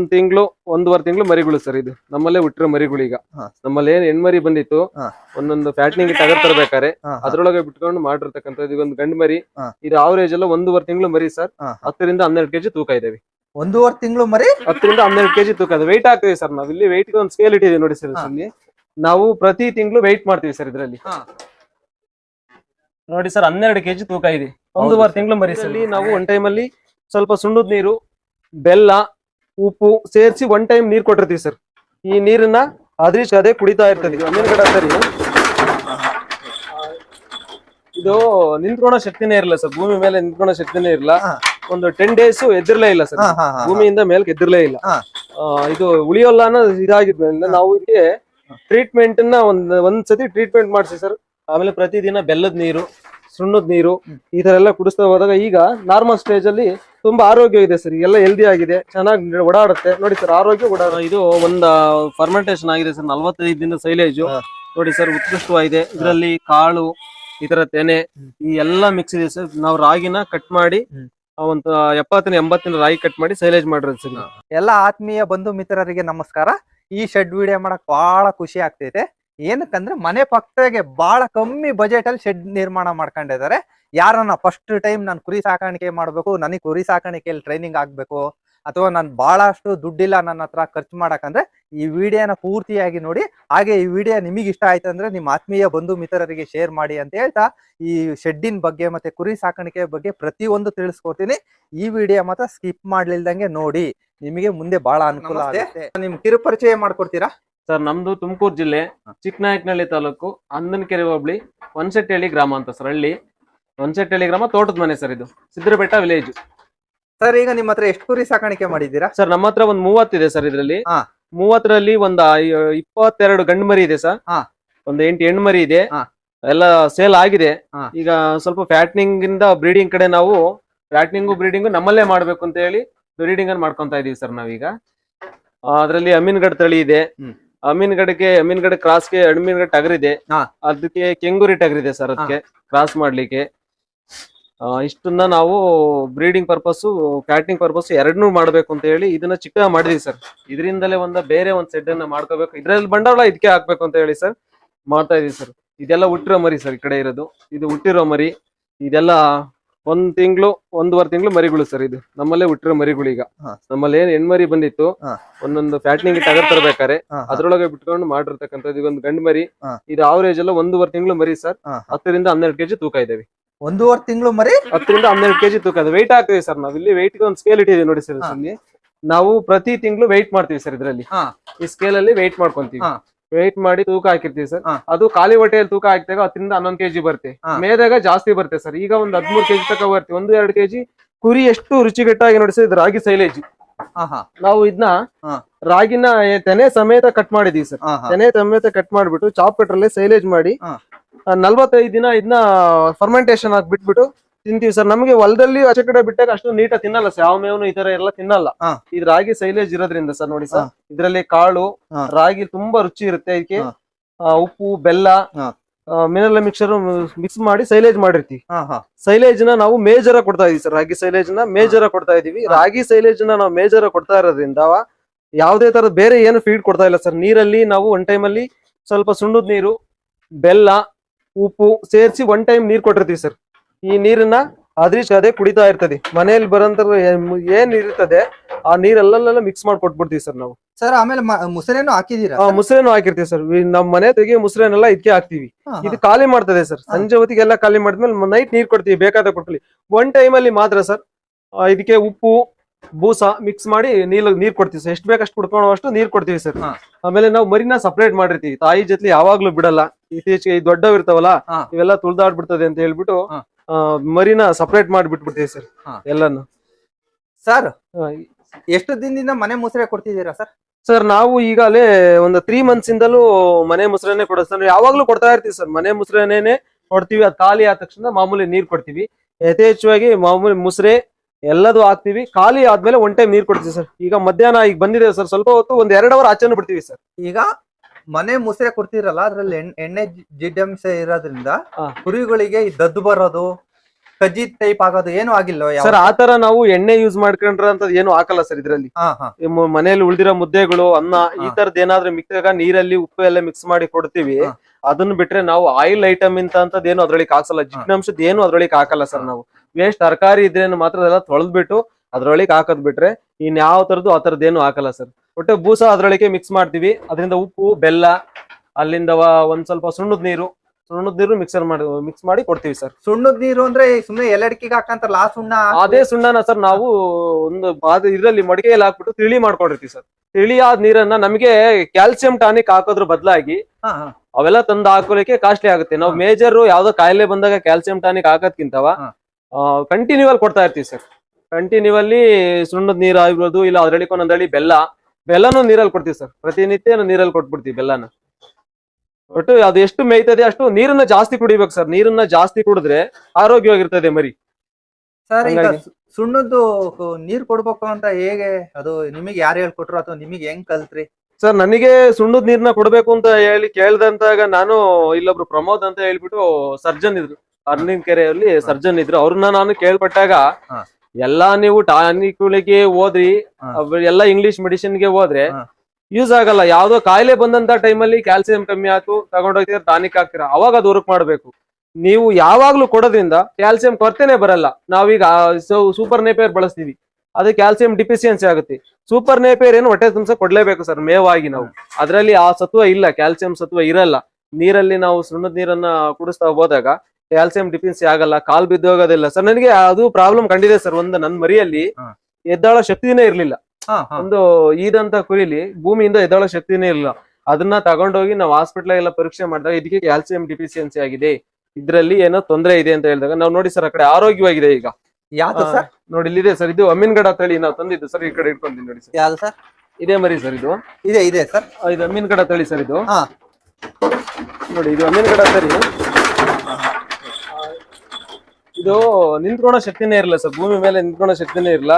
ಒಂದ್ ತಿಂಗಳು ಒಂದೂವರೆ ತಿಂಗಳು ಮರಿಗಳು ಸರ್ ಇದು. ನಮ್ಮಲ್ಲೇ ಹುಟ್ಟಿರೋ ಮರಿಗಳು ಈಗ. ನಮ್ಮಲ್ಲಿ ಏನ್ ಹೆಣ್ಮರಿ ಬಂದಿತ್ತು ಒಂದೊಂದು ಫ್ಯಾಟ್ನಿಂಗ್ ತಗ ತರಬೇಕಾರೆ. ಅದ್ರೊಳಗೆ ಬಿಟ್ಕೊಂಡು ಮಾಡಿರ್ತಕ್ಕಂಥದ್ದು ಇದು ಒಂದು ಗಂಡು ಮರಿ. ಇದು ಆವರೇಜ್ ಎಲ್ಲ ಒಂದೂವರೆ ತಿಂಗಳು ಮರಿ ಸರ್. ಹತ್ತರಿಂದ ಹನ್ನೆರಡು ಕೆಜಿ ತೂಕ ಇದಾವೆ. ಒಂದೂವರೆ ತಿಂಗಳು ಮರಿ? ಹತ್ತರಿಂದ ಹನ್ನೆರಡು ಕೆಜಿ ತೂಕ ಇದೆ. ವೆಯ್ಟ್ ಆಗ್ತದೆ ಸರ್ ನಾವ್. ಇಲ್ಲಿ ವೆಯ್ಟ್ ಒಂದು ಸ್ಕೇಲ್ ಇಟ್ಟಿದೆ ನೋಡಿ ಸರ್. ಇಲ್ಲಿ. ನಾವು ಪ್ರತಿ ತಿಂಗಳು ವೆಯ್ಟ್ ಮಾಡ್ತೀವಿ ಸರ್ ಇದರಲ್ಲಿ. ನೋಡಿ ಸರ್ ಹನ್ನೆರಡು ಕೆಜಿ ತೂಕ ಇದೆ. ಒಂದೂವರೆ ತಿಂಗಳು ಮರಿ ಸರ್. ನಾವು ಒನ್ ಟೈಮ್ ಅಲ್ಲಿ ಸ್ವಲ್ಪ ಸುಣ್ಣದ ನೀರು ಬೆಲ್ಲ ಉಪ್ಪು ಸೇರಿಸಿ ಒನ್ ಟೈಮ್ ನೀರ್ ಕೊಟ್ಟಿರ್ತೀವಿ ಸರ್ ಈ ನೀರನ್ನ ಅದ್ರೀಶ್ ಅದೇ ಕುಡಿತಾ ಇರ್ತದೆ. ಮೇಲ್ಗಡೆ ಸರಿ. ಇದು ನಿಂತ್ಕೊಳೋ ಶಕ್ತಿನೇ ಇರಲ್ಲ ಸರ್ ಭೂಮಿ ಮೇಲೆ ನಿಂತ್ಕೊಳೋ ಶಕ್ತಿನೇ ಇರಲ್ಲ. ಒಂದು ಟೆನ್ ಡೇಸ್ ಎದ್ದಿರ್ಲೇ ಇಲ್ಲ ಸರ್. ಭೂಮಿಯಿಂದ ಮೇಲ್ಗೆ ಎದ್ದಿರ್ಲೇ ಇಲ್ಲ. ಇದು ಉಳಿಯೋಲ್ಲ ಅನ್ನೋ ಇದಾಗಿದ್ಮೇಲೆ ನಾವು ಇಲ್ಲಿ ಟ್ರೀಟ್ಮೆಂಟ್ನ ಒಂದ್ ಒಂದ್ಸತಿ ಟ್ರೀಟ್ಮೆಂಟ್ ಮಾಡಿಸಿ ಸರ್ ಆಮೇಲೆ ಪ್ರತಿದಿನ ಬೆಲ್ಲದ ನೀರು ಸುಣ್ಣದ ನೀರು ಈ ತರ ಎಲ್ಲ ಕುಡಿಸ್ತಾ ಹೋದಾಗ ಈಗ ನಾರ್ಮಲ್ ಸ್ಟೇಜ್ ಅಲ್ಲಿ ತುಂಬಾ ಆರೋಗ್ಯ ಇದೆ ಸರ್. ಎಲ್ಲ ಹೆಲ್ದಿ ಆಗಿದೆ ಚೆನ್ನಾಗಿ ಓಡಾಡುತ್ತೆ. ನೋಡಿ ಸರ್ ಆರೋಗ್ಯ ಓಡಾಡ ಇದು ಒಂದ್ ಫರ್ಮೆಂಟೇಶನ್ ಆಗಿದೆ ಸರ್ ನಲ್ವತ್ತೈದು ದಿನ ಸೈಲೇಜ್ ನೋಡಿ ಸರ್ ಉತ್ಕೃಷ್ಟವಾಗಿದೆ. ಇದರಲ್ಲಿ ಕಾಳು ಈ ತರ ತೆನೆ ಈ ಎಲ್ಲ ಮಿಕ್ಸ್ ಇದೆ ಸರ್. ನಾವು ರಾಗಿನ ಕಟ್ ಮಾಡಿ ಒಂದು ಎಪ್ಪತ್ತಿನ ಎಂಬತ್ತಿನ ರಾಗಿ ಕಟ್ ಮಾಡಿ ಸೈಲೇಜ್ ಮಾಡಿರೋದು ಸರ್. ಎಲ್ಲ ಆತ್ಮೀಯ ಬಂಧು ಮಿತ್ರರಿಗೆ ನಮಸ್ಕಾರ. ಈ ಶೆಡ್ ವಿಡಿಯೋ ಮಾಡಕ್ ಬಹಳ ಖುಷಿ ಆಗ್ತೈತೆ. ಏನಕ್ಕಂದ್ರೆ ಮನೆ ಪಕ್ಕಗೆ ಬಹಳ ಕಮ್ಮಿ ಬಜೆಟ್ ಅಲ್ಲಿ ಶೆಡ್ ನಿರ್ಮಾಣ ಮಾಡ್ಕೊಂಡಿದ್ದಾರೆ ಯಾರನ್ನ ಫಸ್ಟ್ ಟೈಮ್ ನಾನು ಕುರಿ ಸಾಕಾಣಿಕೆ ಮಾಡ್ಬೇಕು ನನಗೆ ಕುರಿ ಸಾಕಾಣಿಕೆಯಲ್ಲಿ ಟ್ರೈನಿಂಗ್ ಆಗ್ಬೇಕು ಅಥವಾ ನಾನು ಬಹಳಷ್ಟು ದುಡ್ಡಿಲ್ಲ ನನ್ನ ಹತ್ರ ಖರ್ಚು ಮಾಡಕಂದ್ರೆ ಈ ವಿಡಿಯೋನ ಪೂರ್ತಿಯಾಗಿ ನೋಡಿ ಹಾಗೆ ಈ ವಿಡಿಯೋ ನಿಮಗೆ ಇಷ್ಟ ಆಯ್ತು ಅಂದ್ರೆ ನಿಮ್ಮ ಆತ್ಮೀಯ ಬಂಧು ಮಿತ್ರರಿಗೆ ಶೇರ್ ಮಾಡಿ ಅಂತ ಹೇಳ್ತಾ ಈ ಶೆಡ್ಡಿನ ಬಗ್ಗೆ ಮತ್ತೆ ಕುರಿ ಸಾಕಾಣಿಕೆ ಬಗ್ಗೆ ಪ್ರತಿಯೊಂದು ತಿಳಿಸ್ಕೊತೀನಿ ಈ ವಿಡಿಯೋ ಮಾತ್ರ ಸ್ಕಿಪ್ ಮಾಡ್ಲಿಲ್ದಂಗೆ ನೋಡಿ ನಿಮಗೆ ಮುಂದೆ ಬಹಳ ಅನುಕೂಲ ಆಗುತ್ತೆ. ನಿಮ್ ಕಿರುಪರಿಚಯ ಮಾಡ್ಕೊಡ್ತೀರಾ? ಸರ್ ನಮ್ದು ತುಮಕೂರು ಜಿಲ್ಲೆ ಚಿಕ್ಕನಾಯಕನಹಳ್ಳಿ ತಾಲೂಕು ಅಂದನಕೆರೆ ಹೋಬಳಿ ಒನ್ಸೆಟ್ಟಹಳ್ಳಿ ಗ್ರಾಮ ಅಂತ ಸರ್ ಹಳ್ಳಿ ಒನ್ಸೆಟ್ಟಹಳ್ಳಿ ಗ್ರಾಮ ತೋಟದ ಮನೆ ಸರ್ ಇದು ಸಿದ್ದರಬೆಟ್ಟ ವಿಲೇಜ್ ಸರ್ ಈಗ ನಿಮ್ಮ ಹತ್ರ ಎಷ್ಟು ಕುರಿ ಸಾಕಾಣಿಕೆ ಮಾಡಿದ್ದೀರಾ ಸರ್ ನಮ್ಮ ಹತ್ರ ಒಂದ್ ಮೂವತ್ತಿದೆ ಸರ್ ಇದರಲ್ಲಿ ಹಾ. ಮೂವತ್ತರಲ್ಲಿ ಒಂದ್ ಐ- ಇಪ್ಪತ್ತೆರಡು ಗಂಡು ಮರಿ ಇದೆ ಸರ್ ಹಾ. ಒಂದ್ ಎಂಟು ಹೆಣ್ಣು ಮರಿ ಇದೆ ಹಾ. ಎಲ್ಲ ಸೇಲ್ ಆಗಿದೆ ಹಾ. ಈಗ ಸ್ವಲ್ಪ ಫ್ಯಾಟ್ನಿಂಗ್ ಇಂದ ಬ್ರೀಡಿಂಗ್ ಕಡೆ ನಾವು ಫ್ಯಾಟ್ನಿಂಗು ಬ್ರೀಡಿಂಗು ನಮ್ಮಲ್ಲೇ ಮಾಡ್ಬೇಕು ಅಂತ ಹೇಳಿ ಬ್ರೀಡಿಂಗ್ ಅನ್ನು ಮಾಡ್ಕೊಂತ ಇದೀವಿ ಸರ್ ನಾವೀಗ ಅದರಲ್ಲಿ ಅಮೀನ್ಗಡ್ ತಳಿ ಇದೆ ಹ್ಮ್. ಅಮೀನ್ಗಢಕ್ಕೆ ಗೆ ಕ್ರಾಸ್ಗೆ ಅಮೀನ್ಗಢ ಟಗರಿದೆ. ಇದೆ ಹಾ. ಅದಕ್ಕೆ ಕೆಂಗೂರಿ ಟಗರಿದೆ ಸರ್ ಅದಕ್ಕೆ ಕ್ರಾಸ್ ಮಾಡ್ಲಿಕ್ಕೆ. ಆ, ಇಷ್ಟನ್ನ ನಾವು ಬ್ರೀಡಿಂಗ್ ಪರ್ಪಸ್ ಕ್ಯಾಟಿಂಗ್ ಪರ್ಪಸ್ ಎರಡನ್ನೂ ಮಾಡ್ಬೇಕು ಅಂತ ಹೇಳಿ ಇದನ್ನ ಚಿಕ್ಕ ಮಾಡಿದೀವಿ ಸರ್. ಇದರಿಂದಲೇ ಒಂದ ಬೇರೆ ಒಂದ್ ಸೆಡ್ ಅನ್ನ ಮಾಡ್ಕೋಬೇಕು. ಇದ್ರಲ್ಲಿ ಬಂಡವಾಳ ಇದಕ್ಕೆ ಹಾಕ್ಬೇಕು ಅಂತ ಹೇಳಿ ಸರ್ ಮಾಡ್ತಾ ಇದೀವಿ ಸರ್. ಇದೆಲ್ಲ ಹುಟ್ಟಿರೋ ಮರಿ ಸರ್ ಈ ಕಡೆ ಇರೋದು. ಇದು ಹುಟ್ಟಿರೋ ಮರಿ. ಇದೆಲ್ಲ ಒಂದ್ ತಿಂಗಳು ಒಂದೂವರೆ ತಿಂಗಳು ಮರಿಗಳು ಸರ್ ಇದು. ನಮ್ಮಲ್ಲೇ ಹುಟ್ಟಿರೋ ಮರಿಗಳು ಈಗ. ನಮ್ಮಲ್ಲಿ ಏನ್ ಹೆಣ್ಮರಿ ಬಂದಿತ್ತು. ಒಂದೊಂದು ಫ್ಯಾಟ್ನಿಂಗ್ ಟಗರ್ ತರಬೇಕಾರೆ. ಅದ್ರೊಳಗೆ ಬಿಟ್ಕೊಂಡು ಮಾಡಿರ್ತಕ್ಕಂಥದ್ದು ಒಂದು ಗಂಡು ಮರಿ. ಇದು ಆವರೇಜ್ ಎಲ್ಲ ಒಂದೂವರೆ ತಿಂಗಳು ಮರಿ ಸರ್. ಹತ್ತರಿಂದ ಹನ್ನೆರಡು ಕೆಜಿ ತೂಕ ಇದ್ದೇವೆ ಒಂದೂವರೆ ತಿಂಗಳು ಮರಿ? ಹತ್ತರಿಂದ ಹನ್ನೆರಡು ಕೆಜಿ ತೂಕ ಇದೆ. ವೈಟ್ ಹಾಕ್ತೀವಿ ಸರ್ ನಾವು. ಇಲ್ಲಿ ವೆಯ್ಟ್ ಒಂದು ಸ್ಕೇಲ್ ಇಟ್ಟಿದೀವಿ ನೋಡಿ ಸರ್. ಇಲ್ಲಿ. ನಾವು ಪ್ರತಿ ತಿಂಗಳು ವೆಯ್ಟ್ ಮಾಡ್ತೀವಿ ಸರ್ ಇದರಲ್ಲಿ. ಈ ಸ್ಕೇಲ್ ಅಲ್ಲಿ ವೆಯ್ಟ್ ಮಾಡ್ಕೊಂತೀವಿ. ಹಾ. ವೆಯ್ಟ್ ಮಾಡಿ ತೂಕ ಹಾಕಿರ್ತೀವಿ ಸರ್. ಅದು ಖಾಲಿ ಹೊಟ್ಟೆಯಲ್ಲಿ ತೂಕ ಹಾಕಿದಾಗ ಹತ್ತರಿಂದ ಹನ್ನೊಂದು ಕೆಜಿ ಬರುತ್ತೆ. ಮೇದಾಗ ಜಾಸ್ತಿ ಬರುತ್ತೆ ಸರ್ ಈಗ ಒಂದು ಹದಿಮೂರು ಕೆಜಿ ತಕ ಬರುತ್ತೆ ಒಂದು ಎರಡು ಕೆಜಿ ಕುರಿ ಎಷ್ಟು ರುಚಿಗಟ್ಟಾಗಿ ನೋಡಿ ಸರ್ ಇದು ರಾಗಿ ಸೈಲೇಜ್ ನಾವು ಇದನ್ನ ರಾಗಿನ ತೆನೆ ಸಮೇತ ಕಟ್ ಮಾಡಿದೀವಿ ಸರ್. ತೆನೆ ಸಮೇತ ಕಟ್ ಮಾಡಿಬಿಟ್ಟು ಚಾಪ್ ಕಟ್ರಲ್ಲೇ ಸೈಲೇಜ್ ಮಾಡಿ ನಲ್ವತ್ತೈದು ದಿನ ಇದನ್ನ ಫರ್ಮೆಂಟೇಶನ್ ಆಗಿ ಬಿಟ್ಬಿಟ್ಟು ತಿಂತೀವಿ ಸರ್. ನಮಗೆ ಹೊಲದಲ್ಲಿ ಆಚೆ ಕಡೆ ಬಿಟ್ಟಾಗ ಅಷ್ಟು ನೀಟಾಗಿ ತಿನ್ನಲ್ಲ ಸರ್. ಯಾವ ಮೇವನು ಈ ತರ ಎಲ್ಲ ತಿನ್ನಲ್ಲ. ಇದು ರಾಗಿ ಸೈಲೇಜ್ ಇರೋದ್ರಿಂದ ಸರ್ ನೋಡಿ ಸರ್. ಇದರಲ್ಲಿ ಕಾಳು ರಾಗಿ ತುಂಬಾ ರುಚಿ ಇರುತ್ತೆ. ಇದಕ್ಕೆ ಉಪ್ಪು ಬೆಲ್ಲ. ಮಿನರಲ್ ಮಿಕ್ಸರ್ ಮಿಕ್ಸ್ ಮಾಡಿ ಸೈಲೇಜ್ ಮಾಡಿರ್ತೀವಿ. ಸೈಲೇಜ್ನ ನಾವು ಮೇಜರ್ ಕೊಡ್ತಾ ಇದೀವಿ ಸರ್. ರಾಗಿ ಸೈಲೇಜ್ನ ಮೇಜರ್ ಕೊಡ್ತಾ ಇದೀವಿ. ರಾಗಿ ಸೈಲೇಜ್ನ ನಾವು ಮೇಜರ್ ಕೊಡ್ತಾ ಇರೋದ್ರಿಂದ ಯಾವುದೇ ತರ ಬೇರೆ ಏನು ಫೀಡ್ ಕೊಡ್ತಾ ಇಲ್ಲ ಸರ್. ನೀರಲ್ಲಿ ನಾವು ಒನ್ ಟೈಮ್ ಅಲ್ಲಿ ಸ್ವಲ್ಪ ಸುಣ್ಣದ ನೀರು ಬೆಲ್ಲ ಉಪ್ಪು ಸೇರಿಸಿ ಒನ್ ಟೈಮ್ ನೀರ್ ಕೊಟ್ಟಿರ್ತೀವಿ ಸರ್. ಈ ನೀರನ್ನ ಅದೇ ಕುಡಿತಾ ಇರ್ತದೆ. ಮನೆಯಲ್ಲಿ ಬರೋಂತ ಏನ್ ಇರ್ತದೆ ಆ ನೀರೆಲ್ಲ ಮಿಕ್ಸ್ ಮಾಡಿ ಕೊಟ್ಬಿಡ್ತೀವಿ ಸರ್ ನಾವು. ಸರ್ ಆಮೇಲೆ ಮುಸರೇನು ಹಾಕಿದೀರಾ ಆ, ಮುಸ್ರೆನು ಹಾಕಿರ್ತೀವಿ ಸರ್. ನಮ್ ಮನೆ ತೆಗಿ ಮುಸರೇನೆಲ್ಲ ಇದಕ್ಕೆ ಹಾಕ್ತಿವಿ. ಇದು ಖಾಲಿ ಮಾಡ್ತದೆ ಸರ್. ಸಂಜೆ ಹೊತ್ತಿಗೆಲ್ಲ ಖಾಲಿ ಮಾಡಿದ್ಮೇಲೆ ನೈಟ್ ನೀರ್ ಕೊಡ್ತೀವಿ ಬೇಕಾದ ಕೊಟ್ಟಲಿ ಒನ್ ಟೈಮ್ ಅಲ್ಲಿ ಮಾತ್ರ ಸರ್ ಇದಕ್ಕೆ ಉಪ್ಪು ಬೂಸ ಮಿಕ್ಸ್ ಮಾಡಿ ನೀರ್ ನೀರ್ ಕೊಡ್ತೀವಿ ಸರ್. ಎಷ್ಟು ಬೇಕಷ್ಟು ಕುಡ್ಕೊಳ್ಳೋ ಅಷ್ಟು ನೀರ್ ಕೊಡ್ತೀವಿ ಸರ್. ಆಮೇಲೆ ನಾವು ಮರಿನ ಸಪರೇಟ್ ಮಾಡಿರ್ತೀವಿ. ತಾಯಿ ಜೊತೆ ಯಾವಾಗ್ಲೂ ಬಿಡಲ್ಲ. ಇತ್ತೀಚೆಗೆ ಈ ದೊಡ್ಡವ್ ಇರ್ತಾವಲ್ಲ ಹಾ. ಇವೆಲ್ಲ ತುಳ್ದಾಡ್ಬಿಡ್ತದೆ ಅಂತ ಹೇಳ್ಬಿಟ್ಟು ಮರಿನ ಸಪರೇಟ್ ಮಾಡಿಬಿಟ್ಬಿಡ್ತೀವಿ ಸರ್ ಹಾ. ಎಲ್ಲಾನು. ಸರ್ ಆ, ಎಷ್ಟು ದಿನದಿಂದ ಮನೆ ಮುಸರೆ ಕೊಡ್ತಿದ್ದೀರಾ ಸರ್? ಸರ್ ನಾವು ಈಗಲೇ ಒಂದು ತ್ರೀ ಮಂತ್ಸ್ ಇಂದಲೂ ಮನೆ ಮುಸ್ರೆನೆ ಕೊಡೋದು ಸರ್. ಯಾವಾಗ್ಲೂ ಕೊಡ್ತಾ ಇರ್ತೀವಿ ಸರ್ ಮನೆ ಮುಸ್ರೆನೇನೆ ಕೊಡ್ತೀವಿ. ಅದು ಖಾಲಿ ಆದ ತಕ್ಷಣ ಮಾಮೂಲಿ ನೀರ್ ಕೊಡ್ತೀವಿ. ಯಥೇಚ್ಛವಾಗಿ ಮಾಮೂಲಿ ಮುಸ್ರೆ ಎಲ್ಲದೂ ಹಾಕ್ತಿವಿ. ಖಾಲಿ ಆದ್ಮೇಲೆ ಒನ್ ಟೈಮ್ ನೀರ್ ಕೊಡ್ತೀವಿ ಸರ್. ಈಗ ಮಧ್ಯಾಹ್ನ ಈಗ ಬಂದಿದೆ ಸರ್ ಸ್ವಲ್ಪ ಹೊತ್ತು ಒಂದ್ ಎರಡು ಅವರ್ ಆಚೆನೂ ಬಿಡ್ತೀವಿ ಸರ್. ಈಗ ಮನೆ ಮುಸ್ರೆ ಕೊಡ್ತಿರಲ್ಲ ಅದ್ರಲ್ಲಿ ಎಣ್ಣೆ ಜಿಡ್ಡಂಶ ಇರೋದ್ರಿಂದ ಕುರಿಗಳಿಗೆ ದದ್ದು ಬರೋದು ಕಜ್ಜಿ ಟೈಪ್ ಆಗೋದು ಏನು ಆಗಿಲ್ಲ ಸರ್ ಆತರ ನಾವು ಎಣ್ಣೆ ಯೂಸ್ ಮಾಡ್ಕೊಂಡ್ರಂತ ಏನು ಹಾಕಲ್ಲ ಸರ್ ಇದ್ರಲ್ಲಿ. ಮನೆಯಲ್ಲಿ ಉಳಿದಿರೋ ಮುದ್ದೆಗಳು ಅನ್ನ ಈ ತರದ ಏನಾದ್ರೂ ಮಿಕ್ಕಾಗ ನೀರಲ್ಲಿ ಉಪ್ಪು ಎಲ್ಲ ಮಿಕ್ಸ್ ಮಾಡಿ ಕೊಡ್ತೀವಿ. ಅದನ್ನ ಬಿಟ್ರೆ ನಾವು ಆಯಿಲ್ ಐಟಮ್ ಇಂತ ಅಂತದ್ ಏನು ಅದ್ರೊಳಗೆ ಹಾಕಲ್ಲ. ಜಿಡ್ಡಂಶದ ಏನು ಅದ್ರೊಳಗೆ ಹಾಕಲ್ಲ ಸರ್ ನಾವು. ವೇಸ್ಟ್ ತರಕಾರಿ ಇದ್ರೇನು ಮಾತ್ರ ಅದೆಲ್ಲ ತೊಳೆದ್ಬಿಟ್ಟು ಅದ್ರೊಳಗೆ ಹಾಕೋದ್ ಬಿಟ್ರೆ ಇನ್ ಯಾವ ತರದ್ದು ಆ ತರದ್ದೇನು ಏನು ಹಾಕಲ್ಲ ಸರ್. ಒಟ್ಟೆ ಬೂಸ ಅದರೊಳಗೆ ಮಿಕ್ಸ್ ಮಾಡ್ತೀವಿ. ಅದರಿಂದ ಉಪ್ಪು ಬೆಲ್ಲ ಅಲ್ಲಿಂದ ಒಂದ್ ಸ್ವಲ್ಪ ಸುಣ್ಣದ ನೀರು ಸುಣ್ಣದ ನೀರು ಮಿಕ್ಸರ್ ಮಾಡಿ ಮಿಕ್ಸ್ ಮಾಡಿ ಕೊಡ್ತೀವಿ ಸರ್ ಸುಣ್ಣದ ನೀರು ಅಂದ್ರೆ ಸುಮ್ಮನೆ ಎಲ್ಲಡಿಕೆಗೆ ಹಾಕಂತಾರಲ್ಲ ಆ ಸುಣ್ಣ ಅದೇ ಸುಣ್ಣನ ಸರ್ ನಾವು ಒಂದು ಇದರಲ್ಲಿ ಮಡಿಕೆಯಲ್ಲಿ ಹಾಕ್ಬಿಟ್ಟು ತಿಳಿ ಮಾಡ್ಕೊಂಡಿರ್ತೀವಿ ಸರ್ ತಿಳಿಯಾದ ನೀರನ್ನ ನಮಗೆ ಕ್ಯಾಲ್ಸಿಯಂ ಟಾನಿಕ್ ಹಾಕೋದ್ರ ಬದಲಾಗಿ. ಅವೆಲ್ಲ ತಂದು ಹಾಕೋಲಿಕ್ಕೆ ಕಾಸ್ಟ್ಲಿ ಆಗುತ್ತೆ. ನಾವು ಮೇಜರ್ ಯಾವ್ದೋ ಕಾಯಿಲೆ ಬಂದಾಗ ಕ್ಯಾಲ್ಸಿಯಂ ಟಾನಿಕ್ ಹಾಕೋದ್ಕಿಂತವ. ಕಂಟಿನ್ಯೂ ಅಲ್ಲಿ ಕೊಡ್ತಾ ಇರ್ತೀವಿ ಸರ್ ಕಂಟಿನ್ಯೂ ಅಲ್ಲಿ ಸುಣ್ಣದ ನೀರು ಆಗಿರ್ಬೋದು ಇಲ್ಲ ಅದ್ರಲ್ಲಿ ಒಂದೊಂದಳಿ ಬೆಲ್ಲ ಬೆಲ್ಲನೂ ನೀರಲ್ಲಿ ಕೊಡ್ತೀವಿ ಸರ್. ಪ್ರತಿನಿತ್ಯ ನೀರಲ್ಲಿ ಕೊಟ್ಬಿಡ್ತೀವಿ ಬೆಲ್ಲನ. ಒಟ್ಟು ಅದು ಎಷ್ಟು ಮೇಯ್ತದೆ ಅಷ್ಟು ನೀರನ್ನ ಜಾಸ್ತಿ ಕುಡಿಬೇಕು ಸರ್. ನೀರನ್ನ ಜಾಸ್ತಿ ಕುಡಿದ್ರೆ ಆರೋಗ್ಯವಾಗಿರ್ತದೆ ಮರಿ. ಸರ್ ಈಗ ಸುಣ್ಣದ್ದು ನೀರ್ ಕೊಡ್ಬೇಕು ಅಂತ ಹೇಗೆ? ಅದು ನಿಮಗೆ ಯಾರು ಹೇಳ್ಕೊಟ್ರು ಅಥವಾ ನಿಮಗೆ ಹೆಂಗ್ ಕಲ್ತ್ರಿ? ಸರ್ ನನಗೆ ಸುಣ್ಣದ ನೀರ್ನ ಕೊಡ್ಬೇಕು ಅಂತ ಹೇಳಿ ಕೇಳ್ದಂತಾಗ ನಾನು ಇಲ್ಲೊಬ್ರು ಪ್ರಮೋದ್ ಅಂತ ಹೇಳ್ಬಿಟ್ಟು ಸರ್ಜನ್ ಇದ್ರು. ಅರ್ನಿನ್ ಕೆರೆಯಲ್ಲಿ ಸರ್ಜನ್ ಇದ್ರು. ಅವ್ರನ್ನ ನಾನು ಕೇಳ್ಪಟ್ಟಾಗ. ಎಲ್ಲಾ ನೀವು ಟಾನಿಕ್ಗಳಿಗೆ ಹೋದ್ರಿ ಎಲ್ಲಾ ಇಂಗ್ಲಿಷ್ ಮೆಡಿಸಿನ್ಗೆ ಹೋದ್ರೆ ಯೂಸ್ ಆಗಲ್ಲ. ಯಾವ್ದೋ ಕಾಯಿಲೆ ಬಂದಂತ ಟೈಮಲ್ಲಿ ಕ್ಯಾಲ್ಸಿಯಂ ಕಮ್ಮಿ ಆಯ್ತು ತಗೊಂಡೋಗ್ತೀರ ಟಾನಿಕ್ ಹಾಕ್ತೀರಾ ಅವಾಗ ಅದು ವರ್ಕ್ ಮಾಡ್ಬೇಕು. ನೀವು ಯಾವಾಗ್ಲೂ ಕೊಡೋದ್ರಿಂದ ಕ್ಯಾಲ್ಸಿಯಂ ಕೊರತೆನೆ ಬರಲ್ಲ. ನಾವೀಗ ಸೂಪರ್ ನೇಪೇರ್ ಬಳಸ್ತೀವಿ. ಅದು ಕ್ಯಾಲ್ಸಿಯಂ ಡಿಫಿಷಿಯನ್ಸಿ ಆಗುತ್ತೆ. ಸೂಪರ್ ನೇಪೇರ್ ಏನು ಹೊಟ್ಟೆ ತುಂಬಿಸ ಕೊಡ್ಲೇಬೇಕು ಸರ್ ಮೇವಾಗಿ ನಾವು. ಅದರಲ್ಲಿ ಆ ಸತ್ವ ಇಲ್ಲ ಕ್ಯಾಲ್ಸಿಯಂ ಸತ್ವ ಇರಲ್ಲ. ನೀರಲ್ಲಿ ನಾವು ಸುಣ್ಣದ ನೀರನ್ನ ಕುಡಿಸ್ತಾ ಹೋದಾಗ ಕ್ಯಾಲ್ಸಿಯಂ ಡಿಫಿನ್ಸಿ ಆಗಲ್ಲ ಕಾಲ್ ಬಿದ್ದೋಗೋದಿಲ್ಲ. ಸರ್ ನನಗೆ ಅದು ಪ್ರಾಬ್ಲಮ್ ಕಂಡಿದೆ ಸರ್ ಒಂದು ನನ್ನ ಮರಿಯಲ್ಲಿ ಎದ್ದಾಳ ಶಕ್ತಿನೇ ಇರ್ಲಿಲ್ಲ. ಒಂದು ಈದಂತ ಕುರಿಲಿ ಭೂಮಿಯಿಂದ ಎದ್ದಾಳ ಶಕ್ತಿನೇ ಇರಲಿಲ್ಲ ಅದನ್ನ ತಗೊಂಡೋಗಿ ನಾವು ಹಾಸ್ಪಿಟಲ್ ಎಲ್ಲ ಪರೀಕ್ಷೆ ಮಾಡಿದಾಗ ಇದಕ್ಕೆ ಕ್ಯಾಲ್ಸಿಯಂ ಡಿಫಿಷಿಯನ್ಸಿ ಆಗಿದೆ. ಇದ್ರಲ್ಲಿ ಏನೋ ತೊಂದರೆ ಇದೆ ಅಂತ ಹೇಳಿದಾಗ ನಾವು ನೋಡಿ ಸರ್ ಆ ಕಡೆ ಆರೋಗ್ಯವಾಗಿದೆ ಈಗ. ಯಾವ್ದು ಸರ್ ನೋಡಿ ಇಲ್ಲಿದೆ ಸರ್ ಇದು ಅಮೀನ್ಗಡ ತಳಿ ನಾವು ತಂದಿದ್ದು. ಸರ್ ಈ ಕಡೆ ಇಟ್ಕೊಂತೀನಿ ನೋಡಿ ಸರ್ ಯಾವ್ದು ಸರ್ ಇದೇ ಮರಿ ಸರ್ ಇದು. ಇದೆ ಇದೆ ಸರ್ ಇದು ಇದು ಗಡ ತಳಿ ಸರ್ ಇದು. ನೋಡಿ ಇದು ಅಮೀನ್ಗಡ ತಳಿ. ಇದು ನಿಂತ್ಕೊಳ್ಳೋ ಶಕ್ತಿನೇ ಇರಲ್ಲ ಸರ್. ಭೂಮಿ ಮೇಲೆ ನಿಂತ್ಕೊಳ್ಳೋ ಶಕ್ತಿನೇ ಇರಲ್ಲ